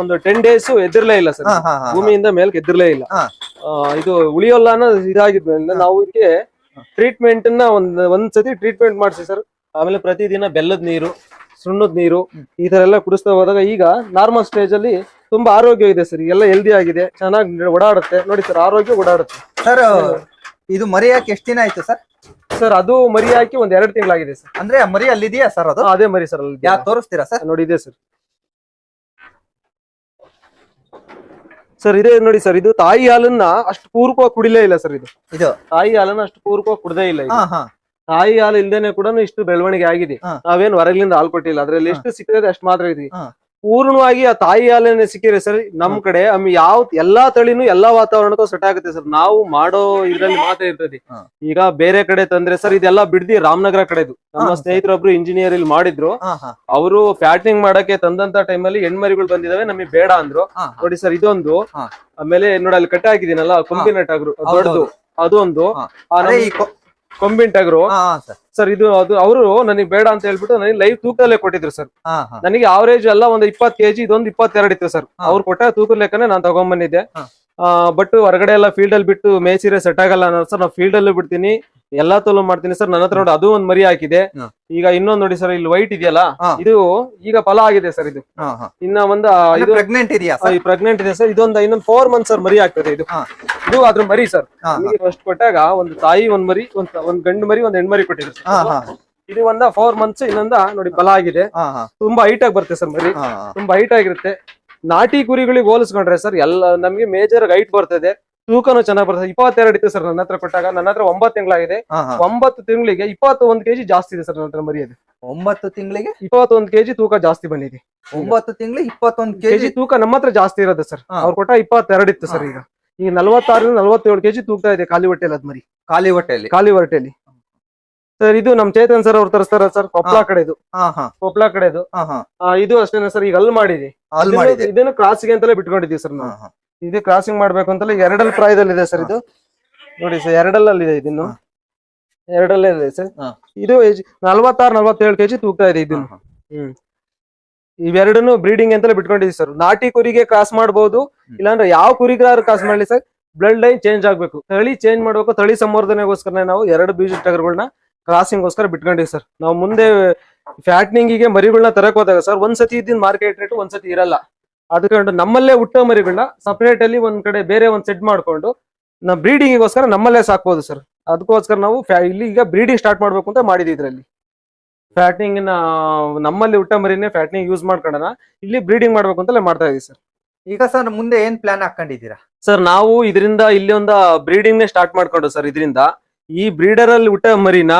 ಒಂದು ಟೆನ್ ಡೇಸ್ ಎದ್ದಿರ್ಲೇ ಇಲ್ಲ ಸರ್. ಭೂಮಿಯಿಂದ ಮೇಲೆ ಎದ್ದಿರ್ಲೇ ಇಲ್ಲ. ಇದು ಉಳಿಯೋಲ್ಲ ಅನ್ನೋ ಇದಾಗಿದ್ಮೇಲೆ ನಾವು ಇದಕ್ಕೆ ಟ್ರೀಟ್ಮೆಂಟ್ನ ಒಂದ್ ಒಂದ್ಸತಿ ಟ್ರೀಟ್ಮೆಂಟ್ ಮಾಡಿಸಿ ಸರ್. ಆಮೇಲೆ ಪ್ರತಿದಿನ ಬೆಲ್ಲದ ನೀರು ಸುಣ್ಣದ ನೀರು ಈ ತರ ಎಲ್ಲ ಕುಡಿಸ್ತಾ ಹೋದಾಗ ಈಗ ನಾರ್ಮಲ್ ಸ್ಟೇಜ್ ಅಲ್ಲಿ ತುಂಬಾ ಆರೋಗ್ಯ ಇದೆ ಸರ್. ಎಲ್ಲ ಹೆಲ್ದಿ ಆಗಿದೆ. ಚೆನ್ನಾಗಿ ಓಡಾಡುತ್ತೆ. ನೋಡಿ ಸರ್ ಆರೋಗ್ಯ ಓಡಾಡುತ್ತೆ. ಸರ್ ಇದು ಮರೆಯಕ್ಕೆ ಎಷ್ಟು ದಿನ ಆಯ್ತು ಸರ್? ಸರ್ ಅದು ಮರಿ ಹಾಕಿ ಒಂದ್ ಎರಡು ತಿಂಗಳಾಗಿದೆ ಸರ್ ಅಂದ್ರೆ ಮರಿ ಅಲ್ಲಿದೆಯಾ ಸರ್ ಅದು? ಅದೇ ಮರಿ ಸರ್ ಅಲ್ಲಿ ಯಾ ತೋರಿಸ್ತೀರಾ ಸರ್ ನೋಡಿ ಇದೆ ಸರ್ ಸರ್ ಇದೆ ನೋಡಿ ಸರ್ ಇದು ತಾಯಿ ಹಾಲನ್ನ ಅಷ್ಟು ಪೂರ್ವಕವಾಗಿ ಕುಡಿಲೇ ಇಲ್ಲ ಸರ್ ಇದು. ಇದು? ತಾಯಿ ಹಾಲನ್ನ ಅಷ್ಟು ಪೂರ್ವಕವಾಗಿ ಕುಡದೇ ಇಲ್ಲ ಇದು. ಹಾ ಹಾ. ತಾಯಿ ಹಾಲು ಇಲ್ದೇನೆ ಕೂಡ ಇಷ್ಟು ಬೆಳವಣಿಗೆ ಆಗಿದೆ. ನಾವೇನು ಹೊರಗ್ಲಿಂದ ಹಾಲು ಕೊಟ್ಟಿಲ್ಲ. ಅದ್ರಲ್ಲಿ ಎಷ್ಟು ಸಿಕ್ಕಿದೆ ಅಷ್ಟು ಮಾತ್ರ ಇದೆ. ಹಾ. ಪೂರ್ಣವಾಗಿ ಆ ತಾಯಿ ಹಾಲೇನೆ ಸಿಕ್ಕಿದ್ರೆ ಸರ್ ನಮ್ ಕಡೆ ಆಮೇಲೆ ಯಾವ ಎಲ್ಲಾ ತಳಿನು ಎಲ್ಲಾ ವಾತಾವರಣಕ್ಕೂ ಸೆಟ್ ಆಗುತ್ತೆ ಸರ್. ನಾವು ಮಾಡೋ ಇದ್ರಲ್ಲಿ ಮಾತ್ರ ಇರ್ತದೆ. ಈಗ ಬೇರೆ ಕಡೆ ತಂದ್ರೆ ಸರ್ ಇದೆಲ್ಲ ಬಿಡ್ದಿ ರಾಮನಗರ ಕಡೆದು. ನಮ್ಮ. ಸ್ನೇಹಿತರೊಬ್ರು ಇಂಜಿನಿಯರ್ ಇಲ್ಲಿ ಮಾಡಿದ್ರು. ಅವರು ಪ್ಯಾಟಿಂಗ್ ಮಾಡಕ್ಕೆ ತಂದಂತ ಟೈಮಲ್ಲಿ ಹೆಣ್ಮರಿಗಳು ಬಂದಿದಾವೆ ನಮಗೆ ಬೇಡ ಅಂದ್ರು. ನೋಡಿ ಸರ್ ಇದೊಂದು. ಆಮೇಲೆ ನೋಡಿ ಅಲ್ಲಿ ಕಟ್ಟ ಹಾಕಿದೀನಲ್ಲ ಕೊಂಬಿನ ನಟ್ ದೊಡ್ಡದು ಅದೊಂದು ಕೊಂಬಿನ ಟಗರು ಸರ್ ಇದು ಅದು ಅವರು ನನಗೆ ಬೇಡ ಅಂತ ಹೇಳ್ಬಿಟ್ಟು ನನಗೆ ಲೈವ್ ತೂಕದಲ್ಲೇ ಕೊಟ್ಟಿದ್ರು ಸರ್ ನನಗೆ ಆವರೇಜ್ ಎಲ್ಲ ಒಂದು ಇಪ್ಪತ್ ಕೆಜಿ ಇದೊಂದು ಇಪ್ಪತ್ತೆರಡು ಇತ್ತು ಸರ್. ಅವ್ರು ಕೊಟ್ಟ ತೂಕದ ಲೆಕ್ಕನೆ ನಾನು ತಗೊಂಡ್ಬಂದಿದ್ದೆ ಬಂದಿದ್ದೆ ಬಟ್ ಹೊರಗಡೆ ಎಲ್ಲ ಫೀಲ್ಡ್ ಅಲ್ಲಿ ಬಿಟ್ಟು ಮೇಸಿರೆ ಸೆಟ್ ಆಗಲ್ಲ ಅನ್ನೋದು ಸರ್ ನಾವು ಫೀಲ್ಡ್ ಅಲ್ಲೂ ಬಿಡ್ತೀನಿ. ಎಲ್ಲಾ ತೋಲು ಮಾಡ್ತೀನಿ ಸರ್. ನನ್ನ ಹತ್ರ ನೋಡಿ ಅದು ಒಂದ್ ಮರಿ ಹಾಕಿದೆ. ಈಗ ಇನ್ನೊಂದ್ ನೋಡಿ ಸರ್ ಇಲ್ಲಿ ವೈಟ್ ಇದೆಯಲ್ಲ ಇದು ಈಗ ಫಲ ಆಗಿದೆ ಸರ್ ಇದು. ಇನ್ನ ಒಂದು ಇದು ಪ್ರೆಗ್ನೆಂಟ್ ಇದೆಯಾ ಪ್ರೆಗ್ನೆಂಟ್ ಇದೆ ಸರ್. ಇದೊಂದು ಇನ್ನೊಂದ್ ಫೋರ್ ಮಂತ್ ಸರ್ ಮರಿ ಆಗ್ತದೆ ಇದು. ಇದು ಅದ್ರ ಮರಿ ಸರ್. ಫಸ್ಟ್ ಕೊಟ್ಟಾಗ ಒಂದು ತಾಯಿ ಒಂದ್ ಮರಿ ಒಂದ್ ಒಂದ್ ಗಂಡು ಮರಿ ಒಂದ್ ಹೆಣ್ಮರಿ ಕೊಟ್ಟಿದ್ರು ಇದು ಒಂದ ಫೋರ್ ಮಂತ್ಸ್ ಇನ್ನೊಂದ ನೋಡಿ ಫಲ ಆಗಿದೆ. ತುಂಬಾ ಹೈಟ್ ಆಗಿ ಬರುತ್ತೆ ಸರ್ ಮರಿ. ತುಂಬಾ ಹೈಟ್ ಆಗಿರುತ್ತೆ. ನಾಟಿ ಕುರಿಗಳಿಗೆ ಹೋಲಿಸ್ಕೊಂಡ್ರೆ ಸರ್ ಎಲ್ಲ ನಮ್ಗೆ ಮೇಜರ್ ಹೈಟ್ ಬರ್ತದೆ. ತೂಕನು ಚೆನ್ನಾಗಿ ಬರ್ತದೆ. ಇಪ್ಪತ್ತೆರಡು ಇತ್ತು ಸರ್ ನನ್ನ ಹತ್ರ ಕೊಟ್ಟಾಗ. ನನ್ನ ಹತ್ರ ಒಂಬತ್ತು ತಿಂಗಳಾಗಿದೆ. ಒಂಬತ್ತು ತಿಂಗಳಿಗೆ ಇಪ್ಪತ್ತೊಂದು ಕೆಜಿ ಜಾಸ್ತಿ ಇದೆ ಸರ್ ನನ್ನ ಹತ್ರ ಮರಿ ಅದು ಒಂಬತ್ತು ತಿಂಗಳಿಗೆ? ಇಪ್ಪತ್ತೊಂದು ಕೆಜಿ ತೂಕ ಜಾಸ್ತಿ ಬಂದಿದೆ. ಒಂಬತ್ತು ತಿಂಗಳು ಇಪ್ಪತ್ತೊಂದು ಕೆಜಿ ತೂಕ ನಮ್ಮ ಹತ್ರ ಜಾಸ್ತಿ ಇರೋದು ಸರ್. ಅವ್ರು ಕೊಟ್ಟ ಇಪ್ಪತ್ತೆರಡು ಇತ್ತು ಸರ್ ಈಗ. ಈಗ ನಲ್ವತ್ತಾರರಿಂದ ನಲ್ವತ್ತೇಳು ಕೆಜಿ ತೂಗ್ತಾ ಇದೆ ಖಾಲಿ ಹೊಟ್ಟೆಲಿ ಅದ್ ಮರಿ. ಖಾಲಿ ಹೊಟ್ಟೆಯಲ್ಲಿ ಖಾಲಿ ಹೊಟ್ಟೆಯಲ್ಲಿ ಸರ್ ಇದು ನಮ್ ಚೇತನ್ ಸರ್ ಅವ್ರು ತರಿಸ್ತಾರ ಸರ್ ಕೊಪ್ಪಳ. ಕಡೆದು. ಹಾ ಹಾ. ಕೊಪ್ಪಳ ಕಡೆದು. ಇದು ಅಷ್ಟೇನ ಸರ್ ಈಗ ಅಲ್ಲಿ ಮಾಡಿದೆ. ಇದನ್ನು- ಕ್ರಾಸ್ಗೆ ಅಂತಲೇ ಬಿಟ್ಕೊಂಡಿದೀವಿ ಸರ್ ನಾವು. ಇದು ಕ್ರಾಸಿಂಗ್ ಮಾಡ್ಬೇಕು ಅಂತಲೇ ಎರಡಲ್ ಪ್ರಾಯದಲ್ಲಿದೆ ಸರ್ ಇದು. ನೋಡಿ ಸರ್ ಎರಡಲ್ಲಿದೆ ಇದನ್ನು. ಹಾ. ಎರಡಲ್ಲೇ ಇದೆ ಸರ್. ಇದು ನಲ್ವತ್ತಾರು ನಲ್ವತ್ತೇಳು ಕೆಜಿ ತೂಗ್ತಾ ಇದೆ ಇದನ್ನು. ಹ್ಮ್. ಇವೆರಡನ್ನು ಬ್ರೀಡಿಂಗ್ ಅಂತಲೇ ಬಿಟ್ಕೊಂಡಿದ್ದೀವಿ ಸರ್ ನಾಟಿ ಕುರಿಗೆ ಕ್ರಾಸ್ ಮಾಡಬಹುದು ಇಲ್ಲಾಂದ್ರೆ ಯಾವ ಕುರಿಗಾರು ಕ್ರಾಸ್ ಮಾಡ್ಲಿ ಸರ್ ಬ್ಲಡ್ ಲೈನ್ ಚೇಂಜ್ ಆಗ್ಬೇಕು. ತಳಿ ಚೇಂಜ್ ಮಾಡ್ಬೇಕು ತಳಿ ಸಂವರ್ಧನೆಗೋಸ್ಕರ ನಾವು ಎರಡು ಬೀಜ ಟಗರುಗಳನ್ನ ಕ್ರಾಸಿಂಗ್ ಗೋಸ್ಕರ ಬಿಟ್ಕೊಂಡಿವಿ ಸರ್ ನಾವು ಮುಂದೆ ಫ್ಯಾಟ್ನಿಂಗಿಗೆ ಮರಿಗಳನ್ನ ತರಕ್ ಹೋದಾಗ ಸರ್ ಒಂದ್ಸತಿ ಇದ್ದಿನ ಮಾರ್ಕೆಟ್ ರೇಟ್ ಒಂದ್ಸತಿ ಇರಲ್ಲ. ಅದಕ್ಕೆ ನಮ್ಮಲ್ಲೇ ಹುಟ್ಟೋ ಮರಿಗಳನ್ನ ಸಪರೇಟ್ ಅಲ್ಲಿ ಒಂದ್ ಕಡೆ ಬೇರೆ ಒಂದ್ ಸೆಟ್ ಮಾಡ್ಕೊಂಡು ನಾವು ಬ್ರೀಡಿಂಗ್ ಗೋಸ್ಕರ ನಮ್ಮಲ್ಲೇ ಸಾಕ್ಬೋದು ಸರ್ ಅದಕ್ಕೋಸ್ಕರ ನಾವು ಇಲ್ಲಿ ಈಗ ಬ್ರೀಡಿಂಗ್ ಸ್ಟಾರ್ಟ್ ಮಾಡ್ಬೇಕು ಅಂತ ಮಾಡಿದ್ವಿ ಇದ್ರಲ್ಲಿ. ಫ್ಯಾಟ್ನಿಂಗ್ನ ನಮ್ಮಲ್ಲಿ ಹುಟ್ಟ ಮರಿನೇ ಫ್ಯಾಟ್ನಿಂಗ್ ಯೂಸ್ ಮಾಡ್ಕೊಂಡನ ಇಲ್ಲಿ ಬ್ರೀಡಿಂಗ್ ಮಾಡ್ಬೇಕು ಅಂತಲೇ ಮಾಡ್ತಾ ಇದೀವಿ ಸರ್ ಈಗ ಸರ್ ಮುಂದೆ ಏನ್ ಪ್ಲಾನ್ ಹಾಕೊಂಡಿದ್ದೀರಾ? ಸರ್ ನಾವು ಇದರಿಂದ ಇಲ್ಲಿ ಒಂದು ಬ್ರೀಡಿಂಗ್ ನೇ ಸ್ಟಾರ್ಟ್ ಮಾಡ್ಕೊಂಡು ಸರ್ ಇದರಿಂದ. ಈ ಬ್ರೀಡರ್ ಅಲ್ಲಿ ಹುಟ್ಟ ಮರಿನ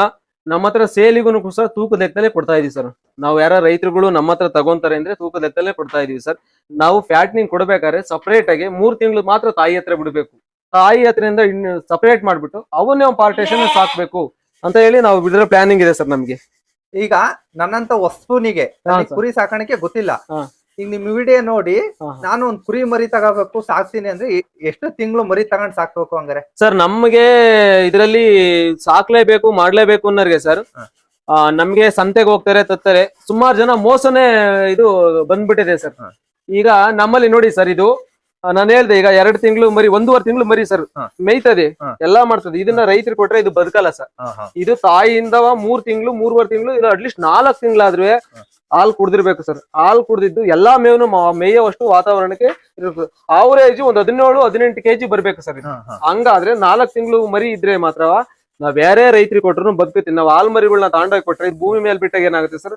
ನಮ್ಮ ಹತ್ರ ಸೇಲಿಗೂ ಸಹ ತೂಕದ ಲೆಕ್ಕದಲ್ಲೇ ಕೊಡ್ತಾ ಇದೀವಿ ಸರ್. ನಾವು ಯಾರ ರೈತರುಗಳು ನಮ್ಮ ಹತ್ರ ತಗೊಂತಾರೆ ಅಂದ್ರೆ ತೂಕದ ಲೆಕ್ಕದಲ್ಲೇ ಕೊಡ್ತಾ ಇದೀವಿ ಸರ್. ನಾವು ಫ್ಯಾಟ್ನಿಂಗ್ ಕೊಡ್ಬೇಕಾದ್ರೆ ಸಪರೇಟ್ ಆಗಿ ಮೂರ್ ತಿಂಗಳು ಮಾತ್ರ ತಾಯಿ ಹತ್ರ ಬಿಡಬೇಕು. ತಾಯಿ ಹತ್ರದಿಂದ ಇನ್ನು ಸಪರೇಟ್ ಮಾಡ್ಬಿಟ್ಟು ಅವನ್ನೇ ಪಾರ್ಟೇಷನ್ ಸಾಕ್ಬೇಕು ಅಂತ ಹೇಳಿ ನಾವು ಬಿಡಿದ್ರೆ ಪ್ಲಾನಿಂಗ್ ಇದೆ ಸರ್ ನಮ್ಗೆ. ಈಗ ನನ್ನಂತ ವಸ್ತುನಿಗೆ. ಕುರಿ ಸಾಕಾಣಿಕೆ ಗೊತ್ತಿಲ್ಲ. ಈಗ ನಿಮ್ ವಿಡಿಯೋ ನೋಡಿ ನಾನು ಒಂದ್ ಕುರಿ ಮರಿ ತಗೋಬೇಕು ಸಾಕ್ತೀನಿ ಅಂದ್ರೆ ಎಷ್ಟು ತಿಂಗಳು ಮರಿ ತಗೊಂಡ್ ಸಾಕ್ಬೇಕು ಹಂಗಾರೆ. ಸರ್ ನಮ್ಗೆ ಇದರಲ್ಲಿ ಸಾಕ್ಲೇಬೇಕು ಮಾಡ್ಲೇಬೇಕು ಅನ್ನೋರ್ಗೆ ಸರ್ ನಮ್ಗೆ ಸಂತೆಗೆ ಹೋಗ್ತಾರೆ ತತ್ತಾರೆ ಸುಮಾರು ಜನ ಮೋಸನೆ ಇದು ಬಂದ್ಬಿಟ್ಟಿದೆ ಸರ್ ಈಗ ನಮ್ಮಲ್ಲಿ ನೋಡಿ ಸರ್ ಇದು ನಾನು ಹೇಳ್ದೆ ಈಗ ಎರಡು ತಿಂಗಳು ಮರಿ ಒಂದೂವರೆ ತಿಂಗಳು ಮರಿ ಸರ್. ಮೇಯ್ತದೆ. ಎಲ್ಲಾ ಮಾಡ್ತದೆ. ಇದನ್ನ ರೈತರು ಕೊಟ್ರೆ ಇದು ಬದುಕಲ್ಲ ಸರ್. ಇದು ತಾಯಿಯಿಂದ ಮೂರ್ ತಿಂಗಳು ಮೂರುವರೆ ತಿಂಗಳು ಇಲ್ಲ ಅಟ್ಲೀಸ್ಟ್ ನಾಲ್ಕು ತಿಂಗಳಾದ್ರೂ ಹಾಲು ಕುಡ್ದಿರ್ಬೇಕು ಸರ್. ಹಾಲು ಕುಡ್ದಿದ್ದು ಎಲ್ಲಾ ಮೇವನು ಮೇಯುವಷ್ಟು ವಾತಾವರಣಕ್ಕೆ ಇರ್ಬೇಕು ಅವರೇಜ್ ಒಂದ್ ಹದಿನೇಳು ಹದಿನೆಂಟು ಕೆಜಿ ಬರ್ಬೇಕು ಸರ್ ಹಂಗಾದ್ರೆ ನಾಲ್ಕು ತಿಂಗಳು ಮರಿ ಇದ್ರೆ ಮಾತ್ರ ನಾವ್ ಬೇರೆ ರೈತರಿಗೆ ಕೊಟ್ರು ಬದುಕುತ್ತೀವಿ. ನಾವು ಹಾಲ್ ಮರಿಗಳನ್ನ ತಾಂಡೋಗಿ ಕೊಟ್ರೆ ಇದು ಭೂಮಿ ಮೇಲೆ ಬಿಟ್ಟಾಗ ಏನಾಗುತ್ತೆ ಸರ್?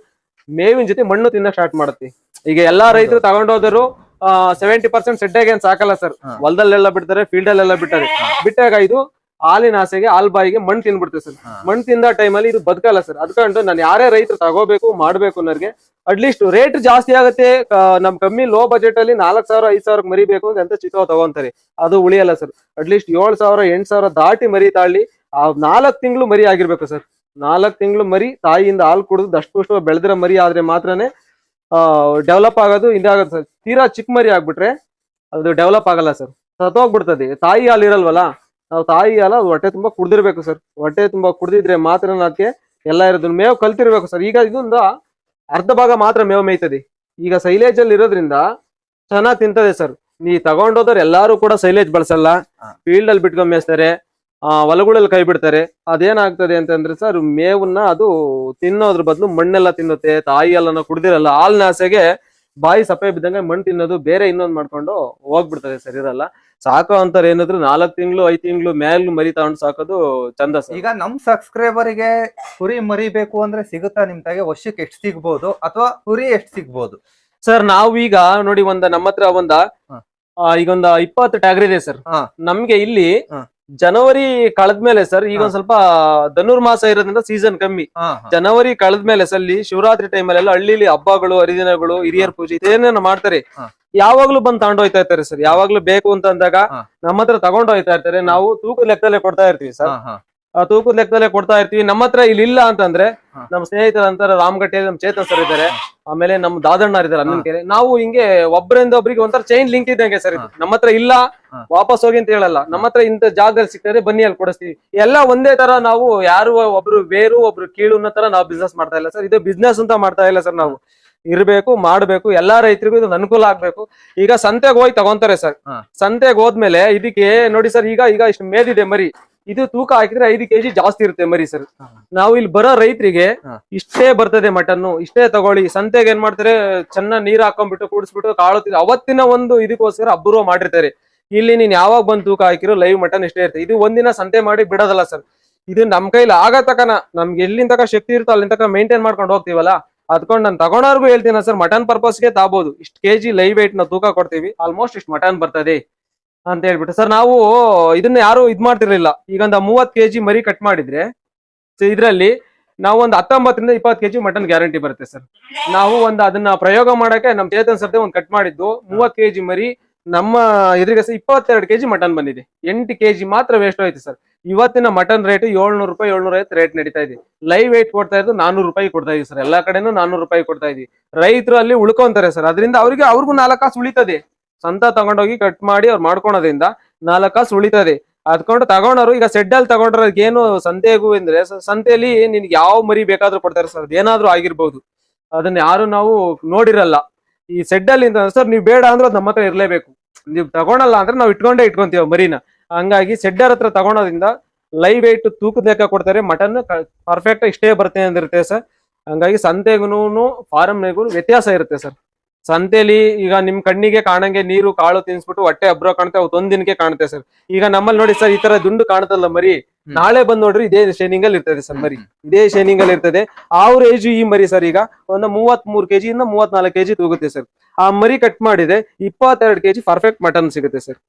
ಮೇವಿನ ಜೊತೆ ಮಣ್ಣು ತಿನ್ನ ಸ್ಟಾರ್ಟ್ ಮಾಡುತ್ತೆ. ಈಗ ಎಲ್ಲಾ ರೈತರು ತಗೊಂಡೋದರು ಸೆವೆಂಟಿ ಪರ್ಸೆಂಟ್ ಸೆಡ್ಡಾಗೆ ಏನ್ ಸಾಕಲ್ಲ ಸರ್. ಹೊಲದಲ್ಲೆಲ್ಲ ಬಿಡ್ತಾರೆ ಫೀಲ್ಡ್ ಅಲ್ಲೆಲ್ಲ ಬಿಟ್ಟಾರೆ ಬಿಟ್ಟಾಗ ಇದು ಹಾಲಿನ ಆಸೆಗೆ ಹಾಲ್ ಬಾಯಿಗೆ ಮಣ್ಣು ತಿನ್ಬಿಡ್ತೇವೆ ಸರ್. ಮಣ್ಣು ತಿಂದ ಟೈಮಲ್ಲಿ ಇದು ಬದುಕಲ್ಲ ಸರ್ ಅದ್ಕೊಂಡು ನಾನು ಯಾರೇ ರೈತರು ತಗೋಬೇಕು ಮಾಡ್ಬೇಕು ಅನ್ನೋರಿಗೆ ಅಟ್ಲೀಸ್ಟ್ ರೇಟ್ ಜಾಸ್ತಿ ಆಗುತ್ತೆ. ನಮ್ ಕಮ್ಮಿ ಲೋ ಬಜೆಟ್ ಅಲ್ಲಿ ನಾಲ್ಕ್ ಸಾವಿರ ಐದ್ ಸಾವಿರ ಮರಿಬೇಕು ಅಂತ ಎಂತ ಚಿಕ್ಕ ತಗೊಂತಾರೆ. ಅದು ಉಳಿಯಲ್ಲ ಸರ್ ಅಟ್ಲೀಸ್ಟ್ ಏಳ್ ಸಾವಿರ ಎಂಟ್ ಸಾವಿರ ದಾಟಿ ಮರಿ ತಾಳಿ ಆ ನಾಲ್ಕ್ ತಿಂಗಳು ಮರಿ ಆಗಿರ್ಬೇಕು ಸರ್ ನಾಲ್ಕ್ ತಿಂಗಳು ಮರಿ ತಾಯಿಯಿಂದ ಹಾಲು ಕುಡಿದು ದಷ್ಟು ಬೆಳೆದಿರೋ ಮರಿ ಆದ್ರೆ ಮಾತ್ರನೇ ಡೆವಲಪ್ ಆಗೋದು ಇದಾಗುತ್ತೆ ಸರ್. ತೀರಾ ಚಿಕ್ಕ ಮರಿ ಆಗ್ಬಿಟ್ರೆ ಅದು ಡೆವಲಪ್ ಆಗಲ್ಲ ಸರ್. ಸತ್ತೋಗ್ಬಿಡ್ತದೆ ತಾಯಿ ಹಾಲು ಇರಲ್ವಲ್ಲ? ನಾವು ತಾಯಿ ಹಾಲು ಅದು ಹೊಟ್ಟೆ ತುಂಬಾ ಕುಡ್ದಿರ್ಬೇಕು ಸರ್. ಹೊಟ್ಟೆ ತುಂಬಾ ಕುಡ್ದಿದ್ರೆ ಮಾತ್ರ ಅದಕ್ಕೆ ಎಲ್ಲ ಇರೋದು. ಮೇವು ಕಲ್ತಿರ್ಬೇಕು ಸರ್. ಈಗ ಇದೊಂದ ಅರ್ಧ ಭಾಗ ಮಾತ್ರ ಮೇವು ಮೇಯ್ತದೆ. ಈಗ ಸೈಲೇಜ್ ಅಲ್ಲಿ ಇರೋದ್ರಿಂದ ಚೆನ್ನಾಗಿ ತಿಂತದೆ ಸರ್. ನೀ ತಗೊಂಡೋದವ್ರು ಎಲ್ಲಾರು ಕೂಡ ಸೈಲೇಜ್ ಬಳಸಲ್ಲ. ಫೀಲ್ಡ್ ಅಲ್ಲಿ ಬಿಟ್ಕೊಂಡ್ ಮೇಯಿಸ್ತಾರೆ. ಹೊಲಗಳಲ್ಲಿ ಕೈ ಬಿಡ್ತಾರೆ. ಅದೇನಾಗ್ತದೆ ಅಂತಂದ್ರೆ ಸರ್ ಮೇವನ್ನ ಅದು ತಿನ್ನೋದ್ರ ಬದಲು ಮಣ್ಣೆಲ್ಲ ತಿನ್ನುತ್ತೆ ತಾಯಿ ಹಾಲನ್ನ ಕುಡ್ದಿರಲ್ಲ. ಹಾಲಿನ ಆಸೆಗೆ ಬಾಯಿ ಸಪ್ಪೆ ಬಿದ್ದಂಗೆ ಮಣ್ಣು ತಿನ್ನೋದು ಬೇರೆ ಇನ್ನೊಂದು ಮಾಡ್ಕೊಂಡು ಹೋಗ್ಬಿಡ್ತದೆ ಸರ್ ಇರಲ್ಲ ಸಾಕೋ ಅಂತಾರೆ ಏನಾದ್ರು ನಾಲ್ಕು ತಿಂಗಳು ಐದು ತಿಂಗಳು ಮೇಲ್ ಮರಿ ತಗೊಂಡು ಸಾಕೋದು ಚಂದ ಸರ್. ಈಗ ನಮ್ ಸಬ್ಸ್ಕ್ರೈಬರ್ಗೆ ಕುರಿ ಮರಿಬೇಕು ಅಂದ್ರೆ ಸಿಗುತ್ತಾ ನಿಮ್ ತಾಗೆ ವರ್ಷಕ್ಕೆ ಎಷ್ಟು ಸಿಗ್ಬೋದು? ಅಥವಾ ಕುರಿ ಎಷ್ಟು ಸಿಗ್ಬೋದು? ಸರ್ ನಾವೀಗ ನೋಡಿ ಒಂದ ನಮ್ಮ ಹತ್ರ ಒಂದ ಈಗ ಒಂದ ಇಪ್ಪತ್ತು ಟ್ಯಾಗ್ರಿ ಇದೆ ಸರ್. ನಮ್ಗೆ ಇಲ್ಲಿ. ಜನವರಿ ಕಳೆದ್ಮೇಲೆ ಸರ್ ಈಗ. ಒಂದ್ ಸ್ವಲ್ಪ ಧನುರ್ಮಾಸ ಇರೋದ್ರಿಂದ ಸೀಸನ್ ಕಮ್ಮಿ. ಜನವರಿ ಕಳೆದ್ಮೇಲೆ ಅಲ್ಲಿ ಶಿವರಾತ್ರಿ ಟೈಮಲ್ಲೆಲ್ಲ ಹಳ್ಳಿಲಿ ಹಬ್ಬಗಳು ಹರಿದಿನಗಳು ಹಿರಿಯರ್ ಪೂಜೆ ಇದೇನೇನು ಮಾಡ್ತಾರೆ. ಯಾವಾಗ್ಲೂ ಬಂದ್ ತಗೊಂಡೋಯ್ತಾ ಇರ್ತಾರೆ ಸರ್ ಯಾವಾಗ್ಲೂ ಬೇಕು ಅಂತ ಅಂದಾಗ. ನಮ್ಮ ಹತ್ರ ತಗೊಂಡ್ ಹೋಯ್ತಾ ಇರ್ತಾರೆ ನಾವು ತೂಕ ಲೆಕ್ಕದಲ್ಲೇ ಕೊಡ್ತಾ ಇರ್ತೀವಿ ಸರ್ ತೂಕದ ಲೆಕ್ಕದಲ್ಲೇ ಕೊಡ್ತಾ ಇರ್ತೀವಿ. ನಮ್ಮ ಹತ್ರ ಇಲ್ಲಿ ಇಲ್ಲ ಅಂತಂದ್ರೆ. ನಮ್ಮ ಸ್ನೇಹಿತರ ಅಂತಾರೆ ರಾಮಗಟ್ಟೆ ನಮ್ ಚೇತನ್ ಸರ್ ಇದ್ದಾರೆ. ಆಮೇಲೆ ನಮ್ ದಾದಣ್ಣ ಇದ್ದಾರೆ ಅನ್ನನ್ ಕೆರೆ. ನಾವು ಹಿಂಗೆ ಒಬ್ಬರಿಂದ ಒಬ್ರಿಗೆ ಒಂಥರ ಚೈನ್ ಲಿಂಕ್ ಇದ್ದಂಗೆ ಸರ್ ಇದು. ನಮ್ಮ ಹತ್ರ ಇಲ್ಲ. ವಾಪಸ್ ಹೋಗಿ ಅಂತ ಹೇಳಲ್ಲ. ನಮ್ಮ ಹತ್ರ ಇಂಥ ಜಾಗದಲ್ಲಿ ಸಿಗ್ತಾರೆ ಬನ್ನಿ ಅಲ್ಲಿ ಕೊಡಿಸ್ತೀವಿ. ಎಲ್ಲ ಒಂದೇ ತರ ನಾವು ಯಾರು ಒಬ್ರು ಬೇರು ಒಬ್ರು ಕೀಳು ಅನ್ನೋ ತರ ನಾವು ಬಿಸ್ನೆಸ್ ಮಾಡ್ತಾ ಇಲ್ಲ ಸರ್. ಇದು ಬಿಸ್ನೆಸ್ ಅಂತ ಮಾಡ್ತಾ ಇಲ್ಲ ಸರ್ ನಾವು. ಇರ್ಬೇಕು ಮಾಡ್ಬೇಕು ಎಲ್ಲಾ ರೈತರಿಗೂ ಇದು ಅನುಕೂಲ ಆಗ್ಬೇಕು. ಈಗ ಸಂತೆಗೆ ಹೋಗಿ ತಗೊಂತಾರೆ ಸರ್. ಸಂತೆಗೆ ಹೋದ್ಮೇಲೆ ಇದಕ್ಕೆ ನೋಡಿ ಸರ್ ಈಗ ಈಗ ಇಷ್ಟು ಮೇದಿದೆ ಮರಿ. ಇದು ತೂಕ ಹಾಕಿದ್ರೆ ಐದು ಕೆಜಿ ಜಾಸ್ತಿ ಇರುತ್ತೆ ಮರಿ ಸರ್. ನಾವು ಇಲ್ಲಿ ಬರೋ ರೈತರಿಗೆ ಇಷ್ಟೇ ಬರ್ತದೆ ಮಟನ್ ಇಷ್ಟೇ ತಗೊಳ್ಳಿ. ಸಂತೆಗೆ ಏನ್ ಮಾಡ್ತಾರೆ ಚೆನ್ನಾಗಿ ನೀರ್ ಹಾಕೊಂಡ್ಬಿಟ್ಟು ಕೂಡಿಸ್ಬಿಟ್ಟು ಕಾಳು ಅವತ್ತಿನ ಒಂದು ಇದಕ್ಕೋಸ್ಕರ ಅಬ್ಬರುವ ಮಾಡಿರ್ತಾರೆ. ಇಲ್ಲಿ ನೀನ್ ಯಾವಾಗ ಬಂದು ತೂಕ ಹಾಕಿರೋ ಲೈವ್ ಮಟನ್ ಇಷ್ಟೇ ಇರುತ್ತೆ. ಇದು ಒಂದಿನ ಸಂತೆ ಮಾಡಿ ಬಿಡೋದಲ್ಲ ಸರ್. ಇದು ನಮ್ ಕೈಲಿ ಆಗ ತಕನ ನಮ್ಗೆ ಎಲ್ಲಿಂದ ತಕ ಶಕ್ತಿ ಇರುತ್ತೋ ಅಲ್ಲಿಂದ ತಕ ಮೇಂಟೈನ್ ಮಾಡ್ಕೊಂಡು ಹೋಗ್ತೀವಲ್ಲ ಅದ್ಕೊಂಡು ನಾನು ತಗೊಳೋರ್ಗು ಹೇಳ್ತೀನಿ ಸರ್ ಮಟನ್ ಪರ್ಪಸ್ಗೆ ತಾಬೋದು. ಇಷ್ಟು ಕೆಜಿ ಲೈವ್ ವೇಟ್ನ ತೂಕ ಕೊಡ್ತೀವಿ. ಆಲ್ಮೋಸ್ಟ್ ಇಷ್ಟು ಮಟನ್ ಬರ್ತದೆ. ಅಂತ ಹೇಳ್ಬಿಟ್ಟು. ಸರ್ ನಾವು ಇದನ್ನ ಯಾರು ಇದ್ ಮಾಡ್ತಿರ್ಲಿಲ್ಲ. ಈಗ ಒಂದು ಮೂವತ್ ಕೆಜಿ ಮರಿ ಕಟ್ ಮಾಡಿದ್ರೆ ಇದರಲ್ಲಿ ನಾವು ಒಂದು ಹತ್ತೊಂಬತ್ತರಿಂದ ಇಪ್ಪತ್ತು ಕೆಜಿ ಮಟನ್ ಗ್ಯಾರಂಟಿ ಬರುತ್ತೆ ಸರ್ ನಾವು ಒಂದು ಅದನ್ನ ಪ್ರಯೋಗ ಮಾಡಕ್ಕೆ ನಮ್ ಚೇತನ್ ಸರ್ತೆ ಒಂದು ಕಟ್ ಮಾಡಿದ್ದು ಮೂವತ್ ಕೆಜಿ ಮರಿ ನಮ್ಮ ಎದುರಿಗೆ ಸರ್ ಇಪ್ಪತ್ತೆರಡು ಕೆಜಿ ಮಟನ್ ಬಂದಿದೆ. ಎಂಟು ಕೆಜಿ ಮಾತ್ರ ವೇಸ್ಟ್ ಆಯ್ತು ಸರ್ ಇವತ್ತಿನ ಮಟನ್ ರೇಟ್ ಏಳ್ನೂರು ರೂಪಾಯಿ, ಏಳ್ನೂರ ಐವತ್ತು ರೇಟ್ ನಡೀತಾ ಇದೆ. ಲೈವ್ ವೇಟ್ ಕೊಡ್ತಾ ಇದ್ದು ನಾನೂರು ರೂಪಾಯಿ ಕೊಡ್ತಾ ಇದೀವಿ ಸರ್ ಎಲ್ಲಾ ಕಡೆನೂ ನಾನೂರು ರೂಪಾಯಿ ಕೊಡ್ತಾ ಇದೀವಿ. ರೈತರು ಅಲ್ಲಿ ಉಳ್ಕೊಂತಾರೆ ಸರ್ ಅದರಿಂದ ಅವರಿಗೆ, ಅವ್ರಿಗೂ ನಾಲ್ಕು ಕಾಸು ಉಳಿತದೆ. ಸಂತ ತಗೊಂಡೋಗಿ ಕಟ್ ಮಾಡಿ ಅವ್ರು ಮಾಡ್ಕೊಳೋದ್ರಿಂದ ನಾಲ್ಕು ಕಾಸು ಉಳಿತದೆ. ಅದ್ಕೊಂಡು ತಗೊಂಡವ್ರು ಈಗ ಸೆಡ್ಡಲ್ಲಿ ತಗೊಂಡ್ರ ಏನು ಸಂತೆಗೂ ಅಂದ್ರೆ ಸಂತೆಯಲ್ಲಿ ನಿನ್ಗೆ ಯಾವ ಮರಿ ಬೇಕಾದ್ರೂ ಕೊಡ್ತಾರೆ ಸರ್. ಅದೇನಾದ್ರೂ ಆಗಿರ್ಬೋದು. ಅದನ್ನ ಯಾರು ನಾವು ನೋಡಿರಲ್ಲ. ಈ ಸೆಡ್ಡಲ್ಲಿ ಅಲ್ಲಿ ಸರ್ ನೀವು ಬೇಡ ಅಂದ್ರೆ ಅದ್ ನಮ್ಮ ಹತ್ರ ಇರ್ಲೇಬೇಕು. ನೀವು ತಗೊಳಲ್ಲ ಅಂದ್ರೆ ನಾವು ಇಟ್ಕೊಂಡೇ ಇಟ್ಕೊಂತೀವಿ ಮರಿನ. ಹಂಗಾಗಿ ಸೆಡ್ಡರ್ ಹತ್ರ ತಗೊಳೋದ್ರಿಂದ ಲೈವ್ ವೇಟ್ ತೂಕದ ಲೆಕ್ಕ ಕೊಡ್ತಾರೆ. ಮಟನ್ ಪರ್ಫೆಕ್ಟ್ ಇಷ್ಟೇ ಬರುತ್ತೆ ಅಂದಿರುತ್ತೆ ಸರ್. ಹಂಗಾಗಿ ಸಂತೆಗೂ ಫಾರಮ್ನಿಗೂ ವ್ಯತ್ಯಾಸ ಇರುತ್ತೆ ಸರ್. ಸಂತೆಲಿ ಈಗ ನಿಮ್ ಕಣ್ಣಿಗೆ ಕಾಣಂಗೆ ನೀರು ಕಾಳು ತಿನ್ಸ್ಬಿಟ್ಟು ಹೊಟ್ಟೆ ಅಬ್ರ ಕಾಣುತ್ತೆ ಅವತ್ತು ಒಂದ್ ದಿನಕ್ಕೆ ಕಾಣುತ್ತೆ ಸರ್. ಈಗ ನಮ್ಮಲ್ಲಿ ನೋಡಿ ಸರ್ ಈ ತರ ದುಂಡು ಕಾಣುತ್ತಲ್ಲ ಮರಿ? ನಾಳೆ ಬಂದ್ ನೋಡ್ರಿ ಇದೇ ಶೈನಿಂಗ್ ಅಲ್ಲಿ ಇರ್ತದೆ ಸರ್ ಮರಿ. ಇದೇ ಶೈನಿಂಗ್ ಅಲ್ಲಿ ಇರ್ತದೆ. ಅವ್ರ ಏಜ್ ಈ ಮರಿ ಸರ್ ಈಗ ಒಂದು ಮೂವತ್ ಮೂರ್ ಕೆಜಿ ಇಂದ ಮೂವತ್ ನಾಲ್ಕು ಕೆಜಿ ತೂಗುತ್ತೆ ಸರ್. ಆ ಮರಿ ಕಟ್ ಮಾಡಿದೆ ಇಪ್ಪತ್ತೆರಡು ಕೆಜಿ ಪರ್ಫೆಕ್ಟ್ ಮಟನ್ ಸಿಗುತ್ತೆ ಸರ್.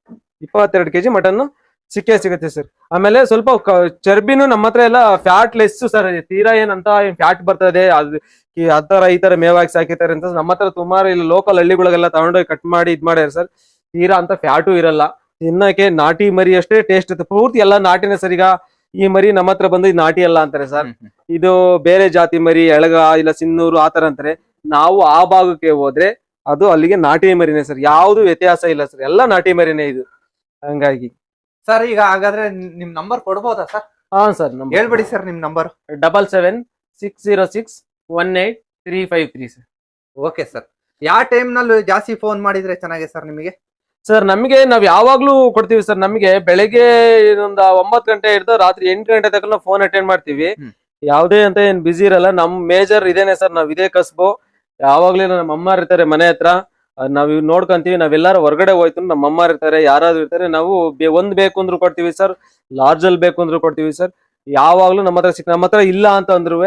ಇಪ್ಪತ್ತೆರಡು ಕೆಜಿ ಮಟನ್ ಸಿಕ್ಕೇ ಸಿಗುತ್ತೆ ಸರ್. ಆಮೇಲೆ ಸ್ವಲ್ಪ ಚರ್ಬಿನು ಚರ್ಬಿನೂ ನಮ್ಮ ಹತ್ರ ಎಲ್ಲ ಫ್ಯಾಟ್ ಲೆಸ್ ಸರ್ ತೀರಾ ಏನಂತ ಫ್ಯಾಟ್ ಬರ್ತದೆ ಅದು ಈ ಆ ತರ ಈ ತರ ಮೇವಾಗಿ ಸಾಕಿತಾರೆ ಅಂತ ನಮ್ಮ ಹತ್ರ ಸುಮಾರು ಇಲ್ಲಿ ಲೋಕಲ್ ಹಳ್ಳಿಗಳಿಗೆಲ್ಲ ತಗೊಂಡೋಗಿ ಕಟ್ ಮಾಡಿ ಇದ್ ಮಾಡ್ಯಾರ ಸರ್ ತೀರಾ ಅಂತ ಫ್ಯಾಟು ಇರಲ್ಲ. ತಿನ್ನಕ್ಕೆ ನಾಟಿ ಮರಿ ಅಷ್ಟೇ ಟೇಸ್ಟ್ ಇರುತ್ತೆ ಪೂರ್ತಿ ಎಲ್ಲ ನಾಟಿನ ಸರಿಗ ಈ ಮರಿ ನಮ್ಮ ಹತ್ರ ಬಂದು ನಾಟಿ ಅಲ್ಲ ಅಂತಾರೆ ಸರ್ ಇದು ಬೇರೆ ಜಾತಿ ಮರಿ ಎಳಗ ಇಲ್ಲ ಸಿನ್ನೂರು ಆತರ ಅಂತಾರೆ. ನಾವು ಆ ಭಾಗಕ್ಕೆ ಹೋದ್ರೆ ಅದು ಅಲ್ಲಿಗೆ ನಾಟಿ ಮರಿನೇ ಸರ್ ಯಾವ್ದು ವ್ಯತ್ಯಾಸ ಇಲ್ಲ ಸರ್ ಎಲ್ಲ ನಾಟಿ ಮರಿನೇ ಇದು. ಹಂಗಾಗಿ. ಸರ್ ಈಗ ಹಾಗಾದ್ರೆ ನಿಮ್ ನಂಬರ್ ಕೊಡ್ಬೋದಾ ಸರ್ ಹಾ ಸರ್ ಹೇಳ್ಬಿಡಿ ಸರ್ ನಿಮ್ number double seven six zero six one eight three five three sir okay sir ಯಾವ ಟೈಮ್ನಲ್ಲಿ ಜಾಸ್ತಿ ಫೋನ್ ಮಾಡಿದ್ರೆ ಚೆನ್ನಾಗಿ ಸರ್ ನಿಮಗೆ? ಸರ್ ನಮಗೆ ನಾವು ಯಾವಾಗಲೂ ಕೊಡ್ತೀವಿ ಸರ್ ನಮಗೆ ಬೆಳಗ್ಗೆ ಒಂದು ಒಂಬತ್ತು ಗಂಟೆ ಹಿಡಿದು ರಾತ್ರಿ ಎಂಟು ಗಂಟೆ ತನಕ ಫೋನ್ ಅಟೆಂಡ್ ಮಾಡ್ತೀವಿ. ಯಾವುದೇ ಅಂತ ಏನು ಬಿಸಿ ಇರಲ್ಲ ನಮ್ಮ ಮೇಜರ್ ಇದೇನೆ ಸರ್ ನಾವು ಇದೇ ಕಸ್ಬು. ಯಾವಾಗಲೂ ನಮ್ಮ ಅಮ್ಮ ಇರ್ತಾರೆ ಮನೆ ಹತ್ರ. ನಾವು ನೋಡ್ಕೊಂತೀವಿ ನಾವೆಲ್ಲಾರು ಹೊರಗಡೆ ಹೋಯ್ತು ನಮ್ಮ ಅಮ್ಮ ಇರ್ತಾರೆ ಯಾರಾದ್ರೂ ಇರ್ತಾರೆ ನಾವು ಒಂದ್ ಬೇಕು ಅಂದ್ರು ಕೊಡ್ತೀವಿ ಸರ್ ಲಾರ್ಜ್ ಅಲ್ಲಿ ಬೇಕು ಅಂದ್ರು ಕೊಡ್ತೀವಿ ಸರ್ ಯಾವಾಗಲೂ ನಮ್ಮ ಹತ್ರ ಸಿಕ್ ನಮ್ಮ ಹತ್ರ ಇಲ್ಲ ಅಂತ ಅಂದ್ರು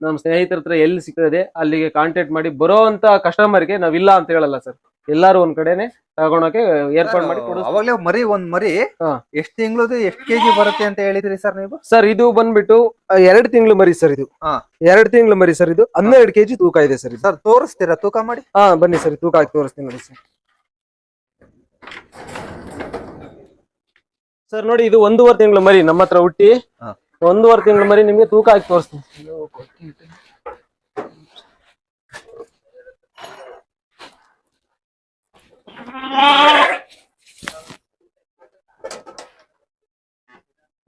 ನಮ್ಮ ಸ್ನೇಹಿತರ ಹತ್ರ ಎಲ್ಲಿ ಸಿಗ್ತದೆ ಅಲ್ಲಿಗೆ ಕಾಂಟ್ಯಾಕ್ಟ್ ಮಾಡಿ ಬರೋ ಅಂತ ಕಸ್ಟಮರ್ಗೆ ನಾವ್ ಇಲ್ಲ ಅಂತ ಹೇಳಲ್ಲ ಸರ್ ಎಲ್ಲಾರು ಒಂದ್ ಕಡೆನೆ ತಗೊಳಕ್ಕೆ ಏರ್ಪಾಡ್ ಮಾಡಿ ಕೊಡು. ಅವಾಗ್ಲೇ ಮರಿ ಒಂದ್ ಮರಿ ಹಾ. ಎಷ್ಟ್ ತಿಂಗಳದು ಎಷ್ಟ್ ಕೆಜಿ ಬರುತ್ತೆ ಅಂತ ಹೇಳಿದ್ರಿ ಸರ್ ನೀವು? ಸರ್ ಇದು ಬಂದ್ಬಿಟ್ಟು ಎರಡ್ ತಿಂಗಳು ಮರಿ ಸರ್ ಇದು. ಹಾ. ಎರಡು ತಿಂಗಳು ಮರಿ ಸರ್ ಇದು. ಹನ್ನೆರಡು ಕೆಜಿ ತೂಕ ಇದೆ ಸರ್ ಇದು. ಸರ್ ತೋರಿಸ್ತೀರಾ ತೂಕ ಮಾಡಿ? ಹಾ ಬನ್ನಿ ಸರ್ ತೂಕ ಹಾಕಿ ತೋರಿಸ್ತೀನಿ ನೋಡಿ ಸರ್ ಸರ್ ನೋಡಿ ಇದು ಒಂದೂವರೆ ತಿಂಗಳು ಮರಿ ನಮ್ಮ ಹತ್ರ ಹುಟ್ಟಿ. ಹಾ. ಒಂದೂವರೆ ತಿಂಗಳು ಮರಿ ನಿಮಗೆ ತೂಕ ಹಾಕಿ ತೋರಿಸ್ತೀನಿ.